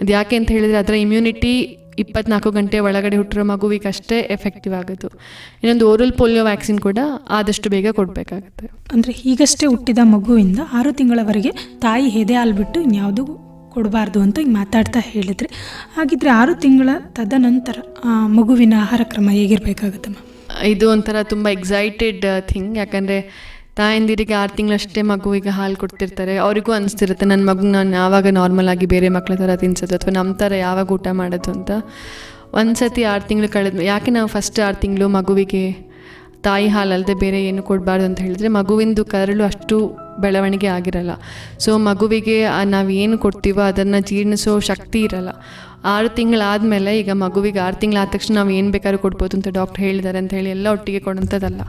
ಅದು ಯಾಕೆ ಅಂತ ಹೇಳಿದರೆ ಅದರ ಇಮ್ಯುನಿಟಿ ಇಪ್ಪತ್ನಾಲ್ಕು ಗಂಟೆ ಒಳಗಡೆ ಹುಟ್ಟಿರೋ ಮಗುವಿಗೆ ಅಷ್ಟೇ ಎಫೆಕ್ಟಿವ್ ಆಗೋದು. ಇನ್ನೊಂದು ಓರಲ್ ಪೋಲಿಯೋ ವ್ಯಾಕ್ಸಿನ್ ಕೂಡ ಆದಷ್ಟು ಬೇಗ ಕೊಡಬೇಕಾಗುತ್ತೆ. ಅಂದರೆ ಈಗಷ್ಟೇ ಹುಟ್ಟಿದ ಮಗುವಿಂದ ಆರು ತಿಂಗಳವರೆಗೆ ತಾಯಿ ಹೆದೆ ಆಲ್ಬಿಟ್ಟು ಬಿಟ್ಟು ಇನ್ಯಾವುದು ಕೊಡಬಾರ್ದು ಅಂತ ಈಗ ಮಾತಾಡ್ತಾ ಹೇಳಿದ್ರಿ. ಹಾಗಿದ್ರೆ ಆರು ತಿಂಗಳ ತದನಂತರ ಮಗುವಿನ ಆಹಾರ ಕ್ರಮ ಹೇಗಿರಬೇಕಾಗುತ್ತೆ ಮ್ಯಾಮ್? ಇದು ಒಂಥರ ತುಂಬ ಎಕ್ಸೈಟೆಡ್ ಥಿಂಗ್ ಯಾಕಂದರೆ ತಾಯಂದಿರಿಗೆ ಆರು ತಿಂಗಳಷ್ಟೇ ಮಗುವಿಗೆ ಹಾಲು ಕೊಡ್ತಿರ್ತಾರೆ. ಅವರಿಗೂ ಅನಿಸ್ತಿರುತ್ತೆ ನನ್ನ ಮಗು ನಾನು ಯಾವಾಗ ನಾರ್ಮಲ್ ಆಗಿ ಬೇರೆ ಮಕ್ಕಳ ಥರ ತಿನ್ಸೋದು ಅಥವಾ ನಮ್ಮ ಥರ ಯಾವಾಗ ಊಟ ಮಾಡೋದು ಅಂತ. ಒಂದು ಸತಿ ಆರು ತಿಂಗಳು ಕಳೆದ ಯಾಕೆ ನಾವು ಫಸ್ಟ್ ಆರು ತಿಂಗಳು ಮಗುವಿಗೆ ತಾಯಿ ಹಾಲು ಅಲ್ಲದೆ ಬೇರೆ ಏನು ಕೊಡಬಾರ್ದು ಅಂತ ಹೇಳಿದ್ರೆ, ಮಗುವಿಂದು ಕರಳು ಅಷ್ಟು ಬೆಳವಣಿಗೆ ಆಗಿರಲ್ಲ. ಸೊ ಮಗುವಿಗೆ ನಾವು ಏನು ಕೊಡ್ತೀವೋ ಅದನ್ನು ಜೀರ್ಣಿಸೋ ಶಕ್ತಿ ಇರಲ್ಲ. ಆರು ತಿಂಗಳಾದಮೇಲೆ ಈಗ ಮಗುವಿಗೆ ಆರು ತಿಂಗಳಾದ ತಕ್ಷಣ ನಾವು ಏನು ಬೇಕಾದ್ರೂ ಕೊಡ್ಬೋದು ಅಂತ ಡಾಕ್ಟ್ರ್ ಹೇಳಿದ್ದಾರೆ ಅಂತ ಹೇಳಿ ಎಲ್ಲ ಒಟ್ಟಿಗೆ ಕೊಡೋಂಥದ್ದಲ್ಲ.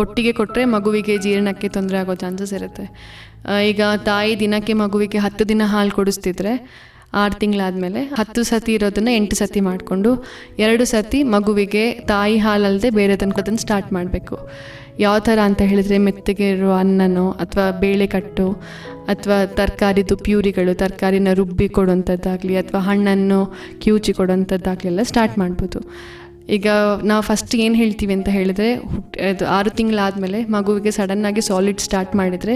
ಒಟ್ಟಿಗೆ ಕೊಟ್ಟರೆ ಮಗುವಿಗೆ ಜೀರ್ಣಕ್ಕೆ ತೊಂದರೆ ಆಗೋ ಚಾನ್ಸಸ್ ಇರುತ್ತೆ. ಈಗ ತಾಯಿ ದಿನಕ್ಕೆ ಮಗುವಿಗೆ ಹತ್ತು ದಿನ ಹಾಲು ಕೊಡಿಸ್ತಿದ್ರೆ ಆರು ತಿಂಗಳಾದಮೇಲೆ ಹತ್ತು ಸತಿ ಇರೋದನ್ನು ಎಂಟು ಸತಿ ಮಾಡಿಕೊಂಡು ಎರಡು ಸತಿ ಮಗುವಿಗೆ ತಾಯಿ ಹಾಲಲ್ಲದೆ ಬೇರೆ ತನಕದನ್ನು ಸ್ಟಾರ್ಟ್ ಮಾಡಬೇಕು. ಯಾವ ಥರ ಅಂತ ಹೇಳಿದರೆ ಮೆತ್ತಗೆ ಇರೋ ಅನ್ನನೋ ಅಥವಾ ಬೇಳೆಕಟ್ಟು ಅಥವಾ ತರಕಾರಿದು ಪ್ಯೂರಿಗಳು, ತರಕಾರಿನ ರುಬ್ಬಿ ಕೊಡುವಂಥದ್ದಾಗಲಿ ಅಥವಾ ಹಣ್ಣನ್ನು ಕಿವುಚಿ ಕೊಡುವಂಥದ್ದಾಗಲಿ ಎಲ್ಲ ಸ್ಟಾರ್ಟ್ ಮಾಡ್ಬೋದು. ಈಗ ನಾವು ಫಸ್ಟ್ ಏನು ಹೇಳ್ತೀವಿ ಅಂತ ಹೇಳಿದರೆ ಅದು ಆರು ತಿಂಗಳಾದಮೇಲೆ ಮಗುವಿಗೆ ಸಡನ್ನಾಗಿ ಸಾಲಿಡ್ ಸ್ಟಾರ್ಟ್ ಮಾಡಿದರೆ,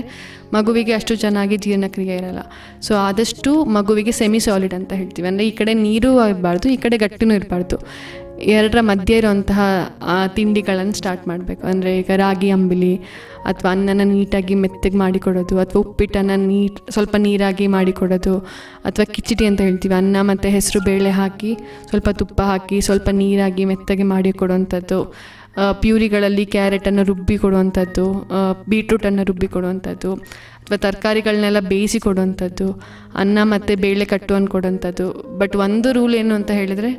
ಮಗುವಿಗೆ ಅಷ್ಟು ಚೆನ್ನಾಗಿ ಜೀರ್ಣಕ್ರಿಯೆ ಇರಲ್ಲ. ಸೊ ಆದಷ್ಟು ಮಗುವಿಗೆ ಸೆಮಿ ಸಾಲಿಡ್ ಅಂತ ಹೇಳ್ತೀವಿ. ಅಂದರೆ ಈ ಕಡೆ ನೀರು ಇರಬಾರ್ದು ಈ ಕಡೆ ಗಟ್ಟಿನೂ ಇರಬಾರ್ದು. ಎರಡರ ಮಧ್ಯೆ ಇರುವಂತಹ ತಿಂಡಿಗಳನ್ನು ಸ್ಟಾರ್ಟ್ ಮಾಡಬೇಕು. ಅಂದರೆ ಈಗ ರಾಗಿ ಅಂಬಿಲಿ ಅಥವಾ ಅನ್ನನ ನೀಟಾಗಿ ಮೆತ್ತಗೆ ಮಾಡಿಕೊಡೋದು ಅಥವಾ ಉಪ್ಪಿಟ್ಟನ್ನು ನೀಟ್ ಸ್ವಲ್ಪ ನೀರಾಗಿ ಮಾಡಿಕೊಡೋದು ಅಥವಾ ಕಿಚಡಿ ಅಂತ ಹೇಳ್ತೀವಿ. ಅನ್ನ ಮತ್ತು ಹೆಸರು ಬೇಳೆ ಹಾಕಿ ಸ್ವಲ್ಪ ತುಪ್ಪ ಹಾಕಿ ಸ್ವಲ್ಪ ನೀರಾಗಿ ಮೆತ್ತಗೆ ಮಾಡಿ ಕೊಡುವಂಥದ್ದು ಆ, ಪ್ಯೂರಿಗಳಲ್ಲಿ ಕ್ಯಾರೆಟನ್ನು ರುಬ್ಬಿ ಕೊಡುವಂಥದ್ದು ಬೀಟ್ರೂಟನ್ನು ರುಬ್ಬಿ ಕೊಡುವಂಥದ್ದು ಅಥವಾ ತರಕಾರಿಗಳನ್ನೆಲ್ಲ ಬೇಯಿಸಿ ಕೊಡುವಂಥದ್ದು, ಅನ್ನ ಮತ್ತು ಬೇಳೆ ಕಟ್ಟುವನ್ನು ಕೊಡುವಂಥದ್ದು. ಬಟ್ ಒಂದು ರೂಲ್ ಏನು ಅಂತ ಹೇಳಿದರೆ,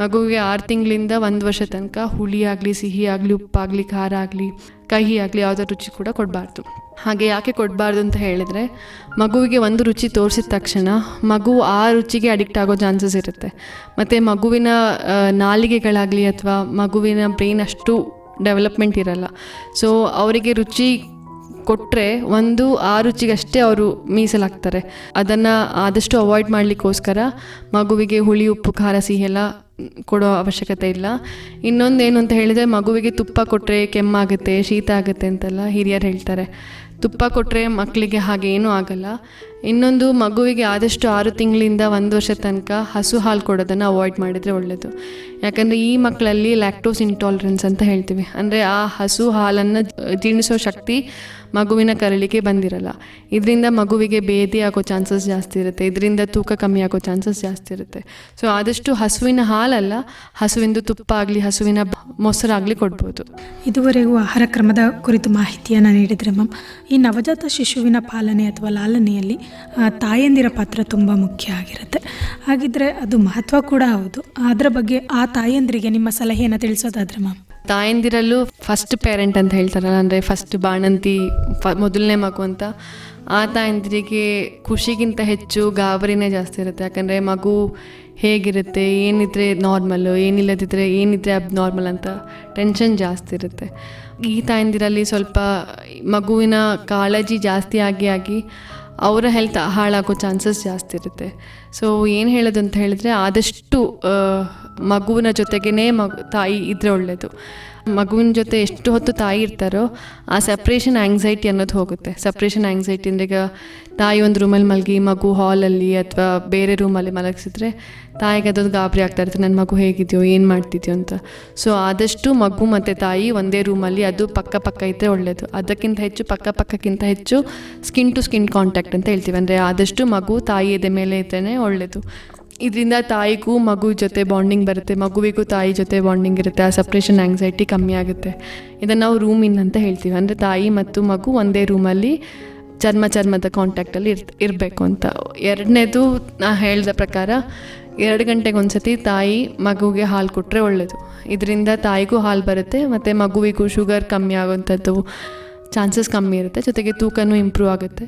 ಮಗುವಿಗೆ ಆರು ತಿಂಗಳಿಂದ ಒಂದು ವರ್ಷ ತನಕ ಹುಳಿ ಆಗಲಿ, ಸಿಹಿ ಆಗಲಿ, ಉಪ್ಪಾಗಲಿ, ಖಾರ ಆಗಲಿ, ಕಹಿ ಆಗಲಿ ಯಾವುದೇ ರುಚಿ ಕೂಡ ಕೊಡಬಾರ್ದು. ಹಾಗೆ ಯಾಕೆ ಕೊಡಬಾರ್ದು ಅಂತ ಹೇಳಿದರೆ, ಮಗುವಿಗೆ ಒಂದು ರುಚಿ ತೋರಿಸಿದ ತಕ್ಷಣ ಮಗು ಆ ರುಚಿಗೆ ಅಡಿಕ್ಟ್ ಆಗೋ ಚಾನ್ಸಸ್ ಇರುತ್ತೆ. ಮತ್ತು ಮಗುವಿನ ನಾಲಿಗೆಗಳಾಗಲಿ ಅಥವಾ ಮಗುವಿನ ಬ್ರೈನ್ ಅಷ್ಟು ಡೆವಲಪ್ಮೆಂಟ್ ಇರಲ್ಲ. ಸೊ ಅವರಿಗೆ ರುಚಿ ಕೊಟ್ಟರೆ ಒಂದು ಆ ರುಚಿಗಷ್ಟೇ ಅವರು ಮೀಸಲಾಗ್ತಾರೆ. ಅದನ್ನು ಆದಷ್ಟು ಅವಾಯ್ಡ್ ಮಾಡಲಿಕ್ಕೋಸ್ಕರ ಮಗುವಿಗೆ ಹುಳಿ, ಉಪ್ಪು, ಖಾರ, ಸಿಹಿ ಎಲ್ಲ ಕೊಡೋ ಅವಶ್ಯಕತೆ ಇಲ್ಲ. ಇನ್ನೊಂದೇನು ಅಂತ ಹೇಳಿದರೆ ಮಗುವಿಗೆ ತುಪ್ಪ ಕೊಟ್ಟರೆ ಕೆಮ್ಮಾಗುತ್ತೆ, ಶೀತ ಆಗುತ್ತೆ ಅಂತೆಲ್ಲ ಹಿರಿಯರು ಹೇಳ್ತಾರೆ. ತುಪ್ಪ ಕೊಟ್ಟರೆ ಮಕ್ಕಳಿಗೆ ಹಾಗೆ ಏನೂ ಆಗಲ್ಲ. ಇನ್ನೊಂದು ಮಗುವಿಗೆ ಆದಷ್ಟು ಆರು ತಿಂಗಳಿಂದ ಒಂದು ವರ್ಷ ತನಕ ಹಸು ಹಾಲು ಕೊಡೋದನ್ನು ಅವಾಯ್ಡ್ ಮಾಡಿದರೆ ಒಳ್ಳೆಯದು ಯಾಕಂದರೆ ಈ ಮಕ್ಕಳಲ್ಲಿ ಲ್ಯಾಕ್ಟೋಸ್ ಇಂಟಾಲರೆನ್ಸ್ ಅಂತ ಹೇಳ್ತೀವಿ. ಅಂದರೆ ಆ ಹಸು ಹಾಲನ್ನು ಜೀರ್ಣಿಸೋ ಶಕ್ತಿ ಮಗುವಿನ ಕರಳಿಗೆ ಬಂದಿರಲ್ಲ. ಇದರಿಂದ ಮಗುವಿಗೆ ಬೇದಿ ಆಗೋ ಚಾನ್ಸಸ್ ಜಾಸ್ತಿ ಇರುತ್ತೆ. ಇದರಿಂದ ತೂಕ ಕಮ್ಮಿ ಆಗೋ ಚಾನ್ಸಸ್ ಜಾಸ್ತಿ ಇರುತ್ತೆ. ಸೊ ಆದಷ್ಟು ಹಸುವಿನ ಹಾಲಲ್ಲ ಹಸುವಿಂದು ತುಪ್ಪ ಆಗಲಿ ಹಸುವಿನ ಮೊಸರಾಗಲಿ ಕೊಡ್ಬೋದು. ಇದುವರೆಗೂ ಆಹಾರ ಕ್ರಮದ ಕುರಿತು ಮಾಹಿತಿಯನ್ನು ನೀಡಿದರೆ ಮ್ಯಾಮ್ ಈ ನವಜಾತ ಶಿಶುವಿನ ಪಾಲನೆ ಅಥವಾ ಲಾಲನೆಯಲ್ಲಿ ತಾಯಂದಿರ ಪಾತ್ರ ತುಂಬ ಮುಖ್ಯ ಆಗಿರುತ್ತೆ. ಹಾಗಿದ್ರೆ ಅದು ಮಹತ್ವ ಕೂಡ ಹೌದು. ಅದರ ಬಗ್ಗೆ ಆ ತಾಯಂದಿರಿಗೆ ನಿಮ್ಮ ಸಲಹೆಯನ್ನು ತಿಳಿಸೋದಾದ್ರೆ ಮ್ಯಾಮ್. ತಾಯಂದಿರಲ್ಲೂ ಫಸ್ಟ್ ಪೇರೆಂಟ್ ಅಂತ ಹೇಳ್ತಾರಲ್ಲ ಅಂದರೆ ಫಸ್ಟ್ ಬಾಣಂತಿ ಫ ಮೊದಲನೇ ಮಗು ಅಂತ ಆ ತಾಯಂದಿರಿಗೆ ಖುಷಿಗಿಂತ ಹೆಚ್ಚು ಗಾಬರಿನೇ ಜಾಸ್ತಿ ಇರುತ್ತೆ. ಯಾಕಂದರೆ ಮಗು ಹೇಗಿರುತ್ತೆ, ಏನಿದ್ರೆ ನಾರ್ಮಲ್ಲು ಏನಿಲ್ಲದಿದ್ದರೆ ಏನಿದ್ರೆ ಅಬ್ ನಾರ್ಮಲ್ ಅಂತ ಟೆನ್ಷನ್ ಜಾಸ್ತಿ ಇರುತ್ತೆ. ಈ ತಾಯಂದಿರಲ್ಲಿ ಸ್ವಲ್ಪ ಮಗುವಿನ ಕಾಳಜಿ ಜಾಸ್ತಿ ಆಗಿ ಆಗಿ ಅವರ ಹೆಲ್ತ್ ಹಾಳಾಗೋ ಚಾನ್ಸಸ್ ಜಾಸ್ತಿ ಇರುತ್ತೆ. ಸೊ ಏನು ಹೇಳೋದು ಅಂತ ಹೇಳಿದ್ರೆ ಆದಷ್ಟು ಮಗುವಿನ ಜೊತೆಗೇ ಮಗು, ತಾಯಿ ಇದ್ರೆ ಒಳ್ಳೆಯದು ಮಗುವಿನ ಜೊತೆ ಎಷ್ಟು ಹೊತ್ತು ತಾಯಿ ಇರ್ತಾರೋ ಆ ಸಪ್ರೇಷನ್ ಆ್ಯಂಗ್ಸೈಟಿ ಅನ್ನೋದು ಹೋಗುತ್ತೆ. ಸಪ್ರೇಷನ್ ಆ್ಯಂಗ್ಸೈಟಿ ಅಂದರೆ ಈಗ ತಾಯಿ ಒಂದು ರೂಮಲ್ಲಿ ಮಲಗಿ, ಮಗು ಹಾಲಲ್ಲಿ ಅಥವಾ ಬೇರೆ ರೂಮಲ್ಲಿ ಮಲಗಿಸಿದ್ರೆ ತಾಯಿಗೆ ಅದೊಂದು ಗಾಬರಿ ಆಗ್ತಾ ಇರ್ತದೆ ನನ್ನ ಮಗು ಹೇಗಿದೆಯೋ, ಏನು ಮಾಡ್ತಿದ್ಯೋ ಅಂತ. ಸೊ ಆದಷ್ಟು ಮಗು ಮತ್ತು ತಾಯಿ ಒಂದೇ ರೂಮಲ್ಲಿ ಅದು ಪಕ್ಕ ಪಕ್ಕ ಇದ್ದರೆ ಒಳ್ಳೆಯದು ಅದಕ್ಕಿಂತ ಹೆಚ್ಚು, ಪಕ್ಕ ಪಕ್ಕಕ್ಕಿಂತ ಹೆಚ್ಚು ಸ್ಕಿನ್ ಟು ಸ್ಕಿನ್ ಕಾಂಟ್ಯಾಕ್ಟ್ ಅಂತ ಹೇಳ್ತೀವಿ. ಅಂದರೆ ಆದಷ್ಟು ಮಗು ತಾಯಿ ಎದೆ ಮೇಲೆ ಇದ್ರೇ ಒಳ್ಳೆಯದು ಇದರಿಂದ ತಾಯಿಗೂ ಮಗು ಜೊತೆ ಬಾಂಡಿಂಗ್ ಬರುತ್ತೆ. ಮಗುವಿಗೂ ತಾಯಿ ಜೊತೆ ಬಾಂಡಿಂಗ್ ಇರುತ್ತೆ. ಆ ಸಪ್ರೇಷನ್ ಆ್ಯಂಗ್ಸೈಟಿ ಕಮ್ಮಿ ಆಗುತ್ತೆ. ಇದನ್ನು ನಾವು ರೂಮ್ ಇನ್ ಅಂತ ಹೇಳ್ತೀವಿ. ಅಂದರೆ ತಾಯಿ ಮತ್ತು ಮಗು ಒಂದೇ ರೂಮಲ್ಲಿ ಚರ್ಮ ಚರ್ಮದ ಕಾಂಟ್ಯಾಕ್ಟಲ್ಲಿ ಇರ್ ಇರಬೇಕು ಅಂತ. ಎರಡನೇದು ನಾ ಹೇಳಿದ ಪ್ರಕಾರ ಎರಡು ಗಂಟೆಗೆ ಒಂದ್ಸತಿ ತಾಯಿ ಮಗುವಿಗೆ ಹಾಲು ಕೊಟ್ಟರೆ ಒಳ್ಳೆಯದು ಇದರಿಂದ ತಾಯಿಗೂ ಹಾಲು ಬರುತ್ತೆ, ಮತ್ತು ಮಗುವಿಗೂ ಶುಗರ್ ಕಮ್ಮಿ ಆಗೋಂಥದ್ದು ಚಾನ್ಸಸ್ ಕಮ್ಮಿ ಇರುತ್ತೆ. ಜೊತೆಗೆ ತೂಕನೂ ಇಂಪ್ರೂವ್ ಆಗುತ್ತೆ.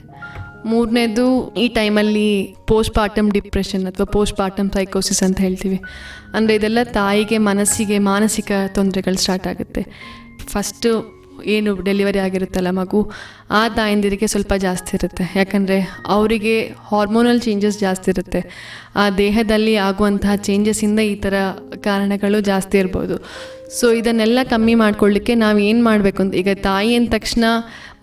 ಮೂರನೇದು ಈ ಟೈಮಲ್ಲಿ ಪೋಸ್ಟ್ ಪಾರ್ಟಮ್ ಡಿಪ್ರೆಷನ್ ಅಥವಾ ಪೋಸ್ಟ್ ಪಾರ್ಟಮ್ ಸೈಕೋಸಿಸ್ ಅಂತ ಹೇಳ್ತೀವಿ. ಅಂದರೆ ಇದೆಲ್ಲ ತಾಯಿಗೆ ಮನಸ್ಸಿಗೆ ಮಾನಸಿಕ ತೊಂದರೆಗಳು ಸ್ಟಾರ್ಟ್ ಆಗುತ್ತೆ. ಫಸ್ಟು ಏನು ಡೆಲಿವರಿ ಆಗಿರುತ್ತಲ್ಲ ಮಗು, ಆ ತಾಯಂದಿರಿಗೆ ಸ್ವಲ್ಪ ಜಾಸ್ತಿ ಇರುತ್ತೆ. ಯಾಕಂದರೆ ಅವರಿಗೆ ಹಾರ್ಮೋನಲ್ ಚೇಂಜಸ್ ಜಾಸ್ತಿ ಇರುತ್ತೆ. ಆ ದೇಹದಲ್ಲಿ ಆಗುವಂತಹ ಚೇಂಜಸ್ಸಿಂದ ಈ ಥರ ಕಾರಣಗಳು ಜಾಸ್ತಿ ಇರ್ಬೋದು. ಸೊ ಇದನ್ನೆಲ್ಲ ಕಮ್ಮಿ ಮಾಡ್ಕೊಳ್ಳಿಕ್ಕೆ ನಾವು ಏನು ಮಾಡಬೇಕು ಅಂತ, ಈಗ ತಾಯಿ ಅಂದ ತಕ್ಷಣ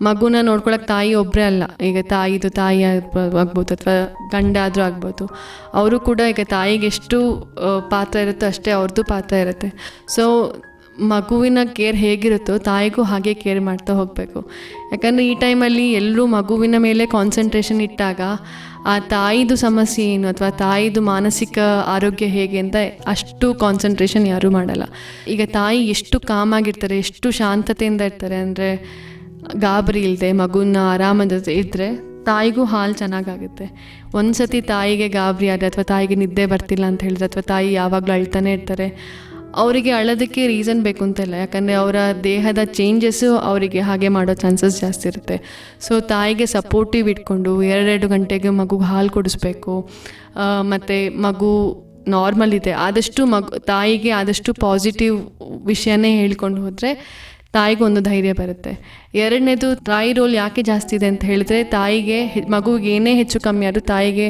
ಮಗುನ ನೋಡ್ಕೊಳಕ್ಕೆ ತಾಯಿ ಒಬ್ಬರೇ ಅಲ್ಲ. ಈಗ ತಾಯಿದು ತಾಯಿ ಆಗ್ಬ- ಆಗ್ಬೋದು ಅಥವಾ ಗಂಡ ಆದರೂ ಆಗ್ಬೋದು. ಅವರು ಕೂಡ ಈಗ ತಾಯಿಗೆ ಎಷ್ಟು ಪಾತ್ರ ಇರುತ್ತೋ ಅಷ್ಟೇ ಅವ್ರದ್ದು ಪಾತ್ರ ಇರುತ್ತೆ. ಸೊ ಮಗುವಿನ ಕೇರ್ ಹೇಗಿರುತ್ತೋ ತಾಯಿಗೂ ಹಾಗೆ ಕೇರ್ ಮಾಡ್ತಾ ಹೋಗಬೇಕು. ಯಾಕಂದರೆ ಈ ಟೈಮಲ್ಲಿ ಎಲ್ಲರೂ ಮಗುವಿನ ಮೇಲೆ ಕಾನ್ಸಂಟ್ರೇಷನ್ ಇಟ್ಟಾಗ ಆ ತಾಯಿದು ಸಮಸ್ಯೆ ಏನು ಅಥವಾ ತಾಯಿದು ಮಾನಸಿಕ ಆರೋಗ್ಯ ಹೇಗೆ ಅಂತ ಅಷ್ಟು ಕಾನ್ಸಂಟ್ರೇಷನ್ ಯಾರೂ ಮಾಡಲ್ಲ. ಈಗ ತಾಯಿ ಎಷ್ಟು ಕಾಮಾಗಿರ್ತಾರೆ, ಎಷ್ಟು ಶಾಂತತೆಯಿಂದ ಇರ್ತಾರೆ ಅಂದರೆ ಗಾಬರಿ ಇಲ್ಲದೆ ಮಗುನ ಆರಾಮದ ಇದ್ದರೆ ತಾಯಿಗೂ ಹಾಲು ಚೆನ್ನಾಗಾಗುತ್ತೆ. ಒಂದು ಸತಿ ತಾಯಿಗೆ ಗಾಬರಿ ಆದರೆ ಅಥವಾ ತಾಯಿಗೆ ನಿದ್ದೆ ಬರ್ತಿಲ್ಲ ಅಂತ ಹೇಳಿದ್ರೆ ಅಥವಾ ತಾಯಿ ಯಾವಾಗಲೂ ಅಳ್ತಾನೆ ಇರ್ತಾರೆ. ಅವರಿಗೆ ಅಳೋದಕ್ಕೆ ರೀಸನ್ ಬೇಕು ಅಂತಿಲ್ಲ ಯಾಕಂದರೆ ಅವರ ದೇಹದ ಚೇಂಜಸ್ಸು ಅವರಿಗೆ ಹಾಗೆ ಮಾಡೋ ಚಾನ್ಸಸ್ ಜಾಸ್ತಿ ಇರುತ್ತೆ. ಸೊ ತಾಯಿಗೆ ಸಪೋರ್ಟಿವ್ ಇಟ್ಕೊಂಡು ಎರಡೆರಡು ಗಂಟೆಗೆ ಮಗುಗೆ ಹಾಲು ಕೊಡಿಸ್ಬೇಕು. ಮತ್ತು ಮಗು ನಾರ್ಮಲ್ ಇದೆ. ಆದಷ್ಟು ಮಗು, ತಾಯಿಗೆ ಆದಷ್ಟು ಪಾಸಿಟಿವ್ ವಿಷಯನೇ ಹೇಳ್ಕೊಂಡು ಹೋದರೆ ತಾಯಿಗೂ ಒಂದು ಧೈರ್ಯ ಬರುತ್ತೆ. ಎರಡನೇದು, ತಾಯಿ ರೋಲ್ ಯಾಕೆ ಜಾಸ್ತಿ ಇದೆ ಅಂತ ಹೇಳಿದ್ರೆ, ತಾಯಿಗೆ ಮಗುವಿಗೆ ಏನೇ ಹೆಚ್ಚು ಕಮ್ಮಿ ಆದರೂ ತಾಯಿಗೆ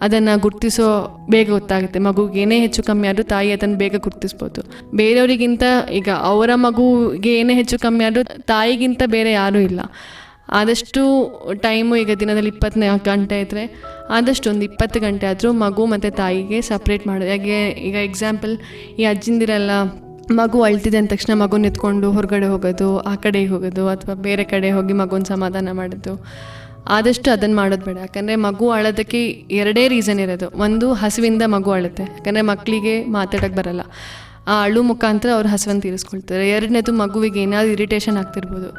ಅದನ್ನು ಗುರ್ತಿಸೋ ಬೇಗ ಗೊತ್ತಾಗುತ್ತೆ. ಮಗುವಿಗೆ ಏನೇ ಹೆಚ್ಚು ಕಮ್ಮಿ ಆದರೂ ತಾಯಿ ಅದನ್ನು ಬೇಗ ಗುರ್ತಿಸ್ಬೋದು. ಬೇರೆಯವರಿಗಿಂತ ಈಗ ಅವರ ಮಗುವಿಗೆ ಏನೇ ಹೆಚ್ಚು ಕಮ್ಮಿ ಆದರೂ ತಾಯಿಗಿಂತ ಬೇರೆ ಯಾರೂ ಇಲ್ಲ. ಆದಷ್ಟು ಟೈಮು ಈಗ ದಿನದಲ್ಲಿ ಇಪ್ಪತ್ನಾಲ್ಕು ಗಂಟೆ ಇದ್ದರೆ ಆದಷ್ಟು ಒಂದು ಇಪ್ಪತ್ತು ಗಂಟೆ ಆದರೂ ಮಗು ಮತ್ತು ತಾಯಿಗೆ ಸಪ್ರೇಟ್ ಮಾಡೋದು ಹಾಗೆ ಈಗ ಎಕ್ಸಾಂಪಲ್ ಈ ಅಜ್ಜಿಂದಿರೆಲ್ಲ ಮಗು ಅಳ್ತಿದೆ ಅಂದ ತಕ್ಷಣ ಮಗು ನಿಂತ್ಕೊಂಡು ಹೊರಗಡೆ ಹೋಗೋದು, ಆ ಕಡೆ ಹೋಗೋದು, ಅಥವಾ ಬೇರೆ ಕಡೆ ಹೋಗಿ ಮಗುನ ಸಮಾಧಾನ ಮಾಡೋದು. ಆದಷ್ಟು ಅದನ್ನು ಮಾಡೋದು ಬೇಡ. ಯಾಕಂದರೆ ಮಗು ಅಳೋದಕ್ಕೆ ಎರಡೇ ರೀಸನ್ ಇರೋದು. ಒಂದು, ಹಸುವಿಂದ ಮಗು ಅಳುತ್ತೆ. ಯಾಕಂದರೆ ಮಕ್ಕಳಿಗೆ ಮಾತಾಡೋಕೆ ಬರಲ್ಲ. ಆ ಅಳು ಮುಖಾಂತರ ಅವ್ರು ಹಸುವನ್ನು ತೀರಿಸ್ಕೊಳ್ತಾರೆ. ಎರಡನೇದು ಮಗುವಿಗೆ ಏನಾದರೂ ಇರಿಟೇಷನ್ ಆಗ್ತಿರ್ಬೋದು.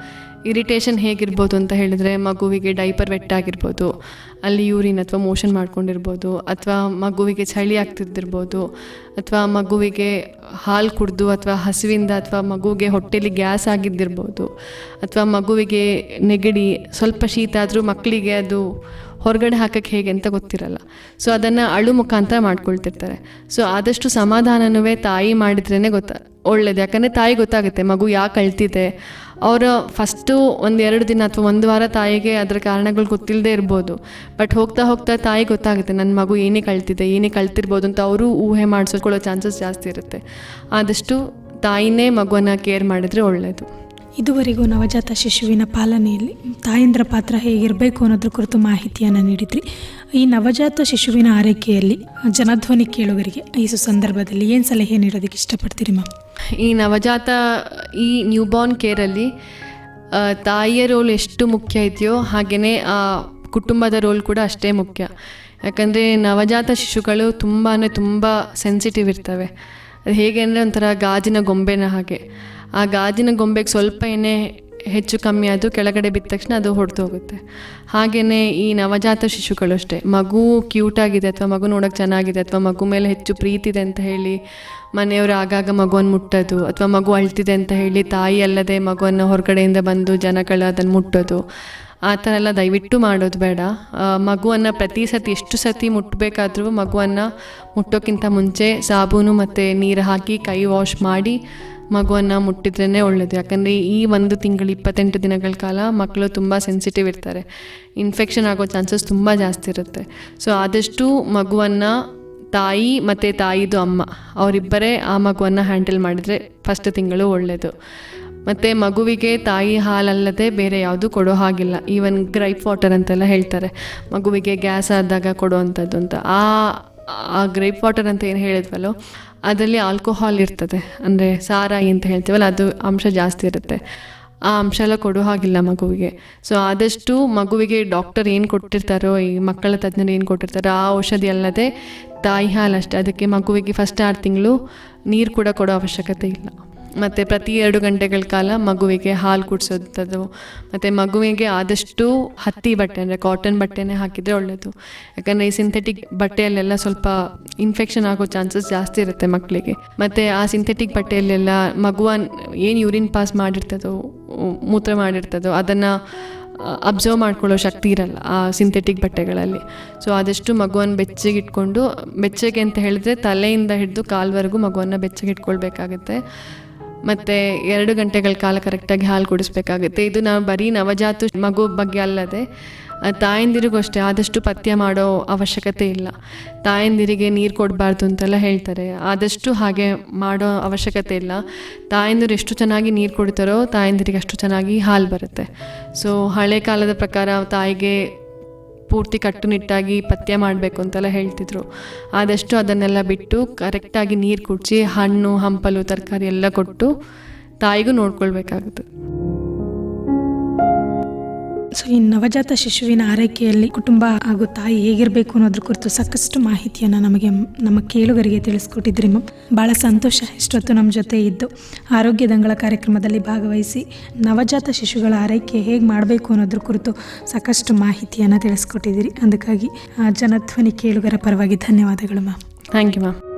ಇರಿಟೇಷನ್ ಹೇಗಿರ್ಬೋದು ಅಂತ ಹೇಳಿದರೆ ಮಗುವಿಗೆ ಡೈಪರ್ ಆಗಿರ್ಬೋದು ಅಲ್ಲಿ ಯೂರಿನ್ ಅಥವಾ ಮೋಷನ್ ಮಾಡ್ಕೊಂಡಿರ್ಬೋದು, ಅಥವಾ ಮಗುವಿಗೆ ಚಳಿ ಆಗ್ತಿದ್ದಿರ್ಬೋದು, ಅಥವಾ ಮಗುವಿಗೆ ಹಾಲು ಕುಡಿದು ಅಥವಾ ಹಸುವಿಂದ ಅಥವಾ ಮಗುವಿಗೆ ಹೊಟ್ಟೆಲಿ ಗ್ಯಾಸ್ ಆಗಿದ್ದಿರ್ಬೋದು, ಅಥವಾ ಮಗುವಿಗೆ ನೆಗಡಿ, ಸ್ವಲ್ಪ ಶೀತ ಆದರೂ ಮಕ್ಕಳಿಗೆ ಅದು ಹೊರಗಡೆ ಹಾಕಕ್ಕೆ ಹೇಗೆ ಅಂತ ಗೊತ್ತಿರಲ್ಲ. ಸೊ ಅದನ್ನು ಅಳು ಮುಖಾಂತರ ಮಾಡ್ಕೊಳ್ತಿರ್ತಾರೆ. ಸೊ ಆದಷ್ಟು ಸಮಾಧಾನವೇ ತಾಯಿ ಮಾಡಿದ್ರೇ ಗೊತ್ತ, ಒಳ್ಳೇದು. ಯಾಕಂದರೆ ತಾಯಿ ಗೊತ್ತಾಗುತ್ತೆ ಮಗು ಯಾಕೆ ಅಳ್ತಿದೆ ಅವರ ಫಸ್ಟು ಒಂದು ಎರಡು ದಿನ ಅಥವಾ ಒಂದು ವಾರ ತಾಯಿಗೆ ಅದರ ಕಾರಣಗಳು ಗೊತ್ತಿಲ್ಲದೆ ಇರ್ಬೋದು. ಬಟ್ ಹೋಗ್ತಾ ಹೋಗ್ತಾ ತಾಯಿ ಗೊತ್ತಾಗುತ್ತೆ ನನ್ನ ಮಗು ಏನೇ ಕಳ್ತಿದೆ, ಏನೇ ಕಳ್ತಿರ್ಬೋದು ಅಂತ ಅವರು ಊಹೆ ಮಾಡಿಸ್ಕೊಳ್ಳೋ ಚಾನ್ಸಸ್ ಜಾಸ್ತಿ ಇರುತ್ತೆ. ಆದಷ್ಟು ತಾಯಿನೇ ಮಗುವನ್ನು ಕೇರ್ ಮಾಡಿದರೆ ಒಳ್ಳೆಯದು ಇದುವರೆಗೂ ನವಜಾತ ಶಿಶುವಿನ ಪಾಲನೆಯಲ್ಲಿ ತಾಯಂದ್ರ ಪಾತ್ರ ಹೇಗಿರಬೇಕು ಅನ್ನೋದ್ರ ಕುರಿತು ಮಾಹಿತಿಯನ್ನು ನೀಡಿದ್ರಿ. ಈ ನವಜಾತ ಶಿಶುವಿನ ಆರೈಕೆಯಲ್ಲಿ ಜನಧ್ವನಿ ಕೇಳುವರಿಗೆ ಈ ಸಂದರ್ಭದಲ್ಲಿ ಏನು ಸಲಹೆ ನೀಡೋದಕ್ಕೆ ಇಷ್ಟಪಡ್ತೀರಿ ಮ್ಯಾಮ್? ಈ ನವಜಾತ, ಈ ನ್ಯೂಬಾರ್ನ್ ಕೇರಲ್ಲಿ ತಾಯಿಯ ರೋಲ್ ಎಷ್ಟು ಮುಖ್ಯ ಇದೆಯೋ ಹಾಗೆಯೇ ಆ ಕುಟುಂಬದ ರೋಲ್ ಕೂಡ ಅಷ್ಟೇ ಮುಖ್ಯ. ಯಾಕಂದರೆ ನವಜಾತ ಶಿಶುಗಳು ತುಂಬಾ ತುಂಬ ಸೆನ್ಸಿಟಿವ್ ಇರ್ತವೆ. ಅದು ಹೇಗೆ ಅಂದರೆ ಒಂಥರ ಗಾಜಿನ ಗೊಂಬೆನ ಹಾಗೆ. ಆ ಗಾಜಿನ ಗೊಂಬೆಗೆ ಸ್ವಲ್ಪ ಏನೇ ಹೆಚ್ಚು ಕಮ್ಮಿ ಅದು ಕೆಳಗಡೆ ಬಿದ್ದ ತಕ್ಷಣ ಅದು ಹೊಡೆದು ಹೋಗುತ್ತೆ. ಹಾಗೆಯೇ ಈ ನವಜಾತ ಶಿಶುಗಳು ಅಷ್ಟೇ. ಮಗು ಕ್ಯೂಟಾಗಿದೆ ಅಥವಾ ಮಗು ನೋಡೋಕೆ ಚೆನ್ನಾಗಿದೆ ಅಥವಾ ಮಗು ಮೇಲೆ ಹೆಚ್ಚು ಪ್ರೀತಿ ಇದೆ ಅಂತ ಹೇಳಿ ಮನೆಯವರು ಆಗಾಗ ಮಗುವನ್ನು ಮುಟ್ಟೋದು ಅಥವಾ ಮಗು ಅಳ್ತಿದೆ ಅಂತ ಹೇಳಿ ತಾಯಿ ಅಲ್ಲದೆ ಮಗುವನ್ನು ಹೊರಗಡೆಯಿಂದ ಬಂದು ಜನಗಳು ಅದನ್ನು ಮುಟ್ಟೋದು. ಆ ಥರ ಎಲ್ಲ ದಯವಿಟ್ಟು ಮಾಡೋದು ಬೇಡ. ಮಗುವನ್ನು ಪ್ರತಿ ಸತಿ, ಎಷ್ಟು ಸತಿ ಮುಟ್ಟಬೇಕಾದ್ರೂ ಮಗುವನ್ನು ಮುಟ್ಟೋಕ್ಕಿಂತ ಮುಂಚೆ ಸಾಬೂನು ಮತ್ತು ನೀರು ಹಾಕಿ ಕೈ ವಾಶ್ ಮಾಡಿ ಮಗುವನ್ನು ಮುಟ್ಟಿದ್ರೇ ಒಳ್ಳೆಯದು ಯಾಕಂದರೆ ಈ ಒಂದು ತಿಂಗಳು, ಇಪ್ಪತ್ತೆಂಟು ದಿನಗಳ ಕಾಲ ಮಕ್ಕಳು ತುಂಬ ಸೆನ್ಸಿಟಿವ್ ಇರ್ತಾರೆ. ಇನ್ಫೆಕ್ಷನ್ ಆಗೋ ಚಾನ್ಸಸ್ ತುಂಬ ಜಾಸ್ತಿ ಇರುತ್ತೆ. ಸೊ ಆದಷ್ಟು ಮಗುವನ್ನು ತಾಯಿ ಮತ್ತು ತಾಯಿದು ಅಮ್ಮ. ಅವರಿಬ್ಬರೇ ಆ ಮಗುವನ್ನು ಹ್ಯಾಂಡಲ್ ಮಾಡಿದರೆ ಫಸ್ಟ್ ತಿಂಗಳು ಒಳ್ಳೆಯದು ಮತ್ತು ಮಗುವಿಗೆ ತಾಯಿ ಹಾಲಲ್ಲದೆ ಬೇರೆ ಯಾವುದು ಕೊಡೋ ಹಾಗಿಲ್ಲ. ಈವನ್ ಗ್ರೈಪ್ ವಾಟರ್ ಅಂತೆಲ್ಲ ಹೇಳ್ತಾರೆ. ಮಗುವಿಗೆ ಗ್ಯಾಸ್ ಆದಾಗ ಕೊಡುವಂಥದ್ದು ಅಂತ. ಆ ಆ ಗ್ರೇಪ್ ವಾಟರ್ ಅಂತ ಏನು ಹೇಳಿದ್ವಲ್ಲೋ, ಅದರಲ್ಲಿ ಆಲ್ಕೋಹಾಲ್ ಇರ್ತದೆ. ಅಂದರೆ ಸಾರಾಯಿ ಅಂತ ಹೇಳ್ತೀವಲ್ಲ, ಅದು ಅಂಶ ಜಾಸ್ತಿ ಇರುತ್ತೆ. ಆ ಅಂಶ ಎಲ್ಲ ಕೊಡೋ ಹಾಗಿಲ್ಲ ಮಗುವಿಗೆ. ಸೊ ಆದಷ್ಟು ಮಗುವಿಗೆ ಡಾಕ್ಟರ್ ಏನು ಕೊಟ್ಟಿರ್ತಾರೋ, ಈ ಮಕ್ಕಳ ತಜ್ಞರು ಏನು ಕೊಟ್ಟಿರ್ತಾರೋ, ಆ ಔಷಧಿ ಅಲ್ಲದೆ ತಾಯಿ ಹಾಲು ಅಷ್ಟೇ ಅದಕ್ಕೆ ಮಗುವಿಗೆ ಫಸ್ಟ್ ಆರು ತಿಂಗಳು ನೀರು ಕೂಡ ಕೊಡೋ ಅವಶ್ಯಕತೆ ಇಲ್ಲ. ಮತ್ತು ಪ್ರತಿ ಎರಡು ಗಂಟೆಗಳ ಕಾಲ ಮಗುವಿಗೆ ಹಾಲು ಕುಡಿಸೋದು ಮತ್ತು ಮಗುವಿಗೆ ಆದಷ್ಟು ಹತ್ತಿ ಬಟ್ಟೆ ಅಂದರೆ ಕಾಟನ್ ಬಟ್ಟೆನೇ ಹಾಕಿದರೆ ಒಳ್ಳೆಯದು ಯಾಕಂದರೆ ಈ ಸಿಂಥೆಟಿಕ್ ಬಟ್ಟೆಯಲ್ಲೆಲ್ಲ ಸ್ವಲ್ಪ ಇನ್ಫೆಕ್ಷನ್ ಆಗೋ ಚಾನ್ಸಸ್ ಜಾಸ್ತಿ ಇರುತ್ತೆ ಮಕ್ಕಳಿಗೆ. ಮತ್ತು ಆ ಸಿಂಥೆಟಿಕ್ ಬಟ್ಟೆಯಲ್ಲೆಲ್ಲ ಮಗುವ ಏನು ಯೂರಿನ್ ಪಾಸ್ ಮಾಡಿರ್ತದೋ, ಮೂತ್ರ ಮಾಡಿರ್ತದೋ, ಅದನ್ನು ಅಬ್ಸರ್ವ್ ಮಾಡ್ಕೊಳ್ಳೋ ಶಕ್ತಿ ಇರಲ್ಲ ಆ ಸಿಂಥೆಟಿಕ್ ಬಟ್ಟೆಗಳಲ್ಲಿ. ಸೊ ಆದಷ್ಟು ಮಗುವನ್ನು ಬೆಚ್ಚಗೆ ಇಟ್ಕೊಂಡು, ಬೆಚ್ಚಗೆ ಅಂತ ಹೇಳಿದ್ರೆ ತಲೆಯಿಂದ ಹಿಡಿದು ಕಾಲ್ವರೆಗೂ ಮಗುವನ್ನು ಬೆಚ್ಚಗೆ ಇಟ್ಕೊಳ್ಬೇಕಾಗುತ್ತೆ. ಮತ್ತು ಎರಡು ಗಂಟೆಗಳ ಕಾಲ ಕರೆಕ್ಟಾಗಿ ಹಾಲು ಕುಡಿಸ್ಬೇಕಾಗುತ್ತೆ. ಇದು ನಾವು ಬರೀ ನವಜಾತು ಮಗು ಬಗ್ಗೆ ಅಲ್ಲದೆ ತಾಯಂದಿರಿಗೂ ಅಷ್ಟೇ, ಆದಷ್ಟು ಪಥ್ಯ ಮಾಡೋ ಅವಶ್ಯಕತೆ ಇಲ್ಲ. ತಾಯಂದಿರಿಗೆ ನೀರು ಕೊಡಬಾರ್ದು ಅಂತೆಲ್ಲ ಹೇಳ್ತಾರೆ. ಆದಷ್ಟು ಹಾಗೆ ಮಾಡೋ ಅವಶ್ಯಕತೆ ಇಲ್ಲ. ತಾಯಂದಿರು ಎಷ್ಟು ಚೆನ್ನಾಗಿ ನೀರು ಕುಡಿತಾರೋ ತಾಯಂದಿರಿಗೆ ಅಷ್ಟು ಚೆನ್ನಾಗಿ ಹಾಲು ಬರುತ್ತೆ. ಸೊ ಹಳೆ ಕಾಲದ ಪ್ರಕಾರ ತಾಯಿಗೆ ಪೂರ್ತಿ ಕಟ್ಟುನಿಟ್ಟಾಗಿ ಪಥ್ಯ ಮಾಡಬೇಕು ಅಂತೆಲ್ಲ ಹೇಳ್ತಿದ್ರು. ಆದಷ್ಟು ಅದನ್ನೆಲ್ಲ ಬಿಟ್ಟು ಕರೆಕ್ಟಾಗಿ ನೀರು ಕುಡಿಸಿ ಹಣ್ಣು, ಹಂಪಲು, ತರಕಾರಿ ಎಲ್ಲ ಕೊಟ್ಟು ತಾಯಿಗೂ ನೋಡ್ಕೊಳ್ಬೇಕಾಗುತ್ತೆ. ಸೊ ಈ ನವಜಾತ ಶಿಶುವಿನ ಆರೈಕೆಯಲ್ಲಿ ಕುಟುಂಬ ಹಾಗೂ ತಾಯಿ ಹೇಗಿರಬೇಕು ಅನ್ನೋದ್ರ ಕುರಿತು ಸಾಕಷ್ಟು ಮಾಹಿತಿಯನ್ನು ನಮಗೆ ನಮ್ಮ ಕೇಳುಗರಿಗೆ ತಿಳಿಸ್ಕೊಟ್ಟಿದ್ರಿ ಮ್ಯಾಮ್. ಭಾಳ ಸಂತೋಷ ಇಷ್ಟೊತ್ತು ನಮ್ಮ ಜೊತೆ ಇದ್ದು ಆರೋಗ್ಯ ದಂಗಳ ಕಾರ್ಯಕ್ರಮದಲ್ಲಿ ಭಾಗವಹಿಸಿ ನವಜಾತ ಶಿಶುಗಳ ಆರೈಕೆ ಹೇಗೆ ಮಾಡಬೇಕು ಅನ್ನೋದ್ರ ಕುರಿತು ಸಾಕಷ್ಟು ಮಾಹಿತಿಯನ್ನು ತಿಳಿಸ್ಕೊಟ್ಟಿದ್ದೀರಿ. ಅದಕ್ಕಾಗಿ ಜನಧ್ವನಿ ಕೇಳುಗರ ಪರವಾಗಿ ಧನ್ಯವಾದಗಳು ಮ್ಯಾಮ್. Thank you ma'am.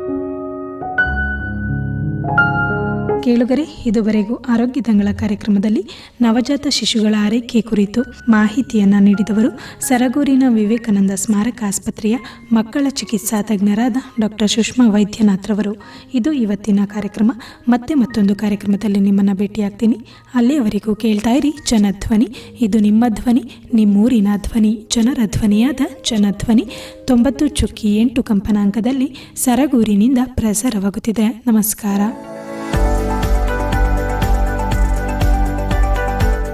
ಕೇಳುಗರೆ, ಇದುವರೆಗೂ ಆರೋಗ್ಯ ದಂಗಳ ಕಾರ್ಯಕ್ರಮದಲ್ಲಿ ನವಜಾತ ಶಿಶುಗಳ ಆರೈಕೆ ಕುರಿತು ಮಾಹಿತಿಯನ್ನು ನೀಡಿದವರು ಸರಗೂರಿನ ವಿವೇಕಾನಂದ ಸ್ಮಾರಕ ಆಸ್ಪತ್ರೆಯ ಮಕ್ಕಳ ಚಿಕಿತ್ಸಾ ತಜ್ಞರಾದ ಡಾಕ್ಟರ್ ಸುಷ್ಮಾ ವೈದ್ಯನಾಥ್ರವರು ಇದು ಇವತ್ತಿನ ಕಾರ್ಯಕ್ರಮ. ಮತ್ತೆ ಮತ್ತೊಂದು ಕಾರ್ಯಕ್ರಮದಲ್ಲಿ ನಿಮ್ಮನ್ನು ಭೇಟಿಯಾಗ್ತೀನಿ. ಅಲ್ಲಿಯವರೆಗೂ ಕೇಳ್ತಾ ಇರಿ, ಜನಧ್ವನಿ. ಇದು ನಿಮ್ಮ ಧ್ವನಿ, ನಿಮ್ಮೂರಿನ ಧ್ವನಿ, ಜನರ ಧ್ವನಿಯಾದ ಜನಧ್ವನಿ. ತೊಂಬತ್ತು ಚುಕ್ಕಿ ಎಂಟು ಕಂಪನಾಂಕದಲ್ಲಿ ಸರಗೂರಿನಿಂದ ಪ್ರಸಾರವಾಗುತ್ತಿದೆ. ನಮಸ್ಕಾರ.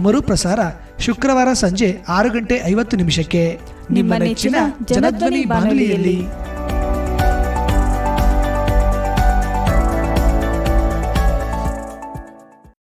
ಮರುಪ್ರಸಾರ ಶುಕ್ರವಾರ ಸಂಜೆ ಆರು ಗಂಟೆ ಐವತ್ತು ನಿಮಿಷಕ್ಕೆ. ನಿಮ್ಮ ನೆಚ್ಚಿನ ಜನಧ್ವನಿ ಬಾನುಲಿಯಲ್ಲಿ.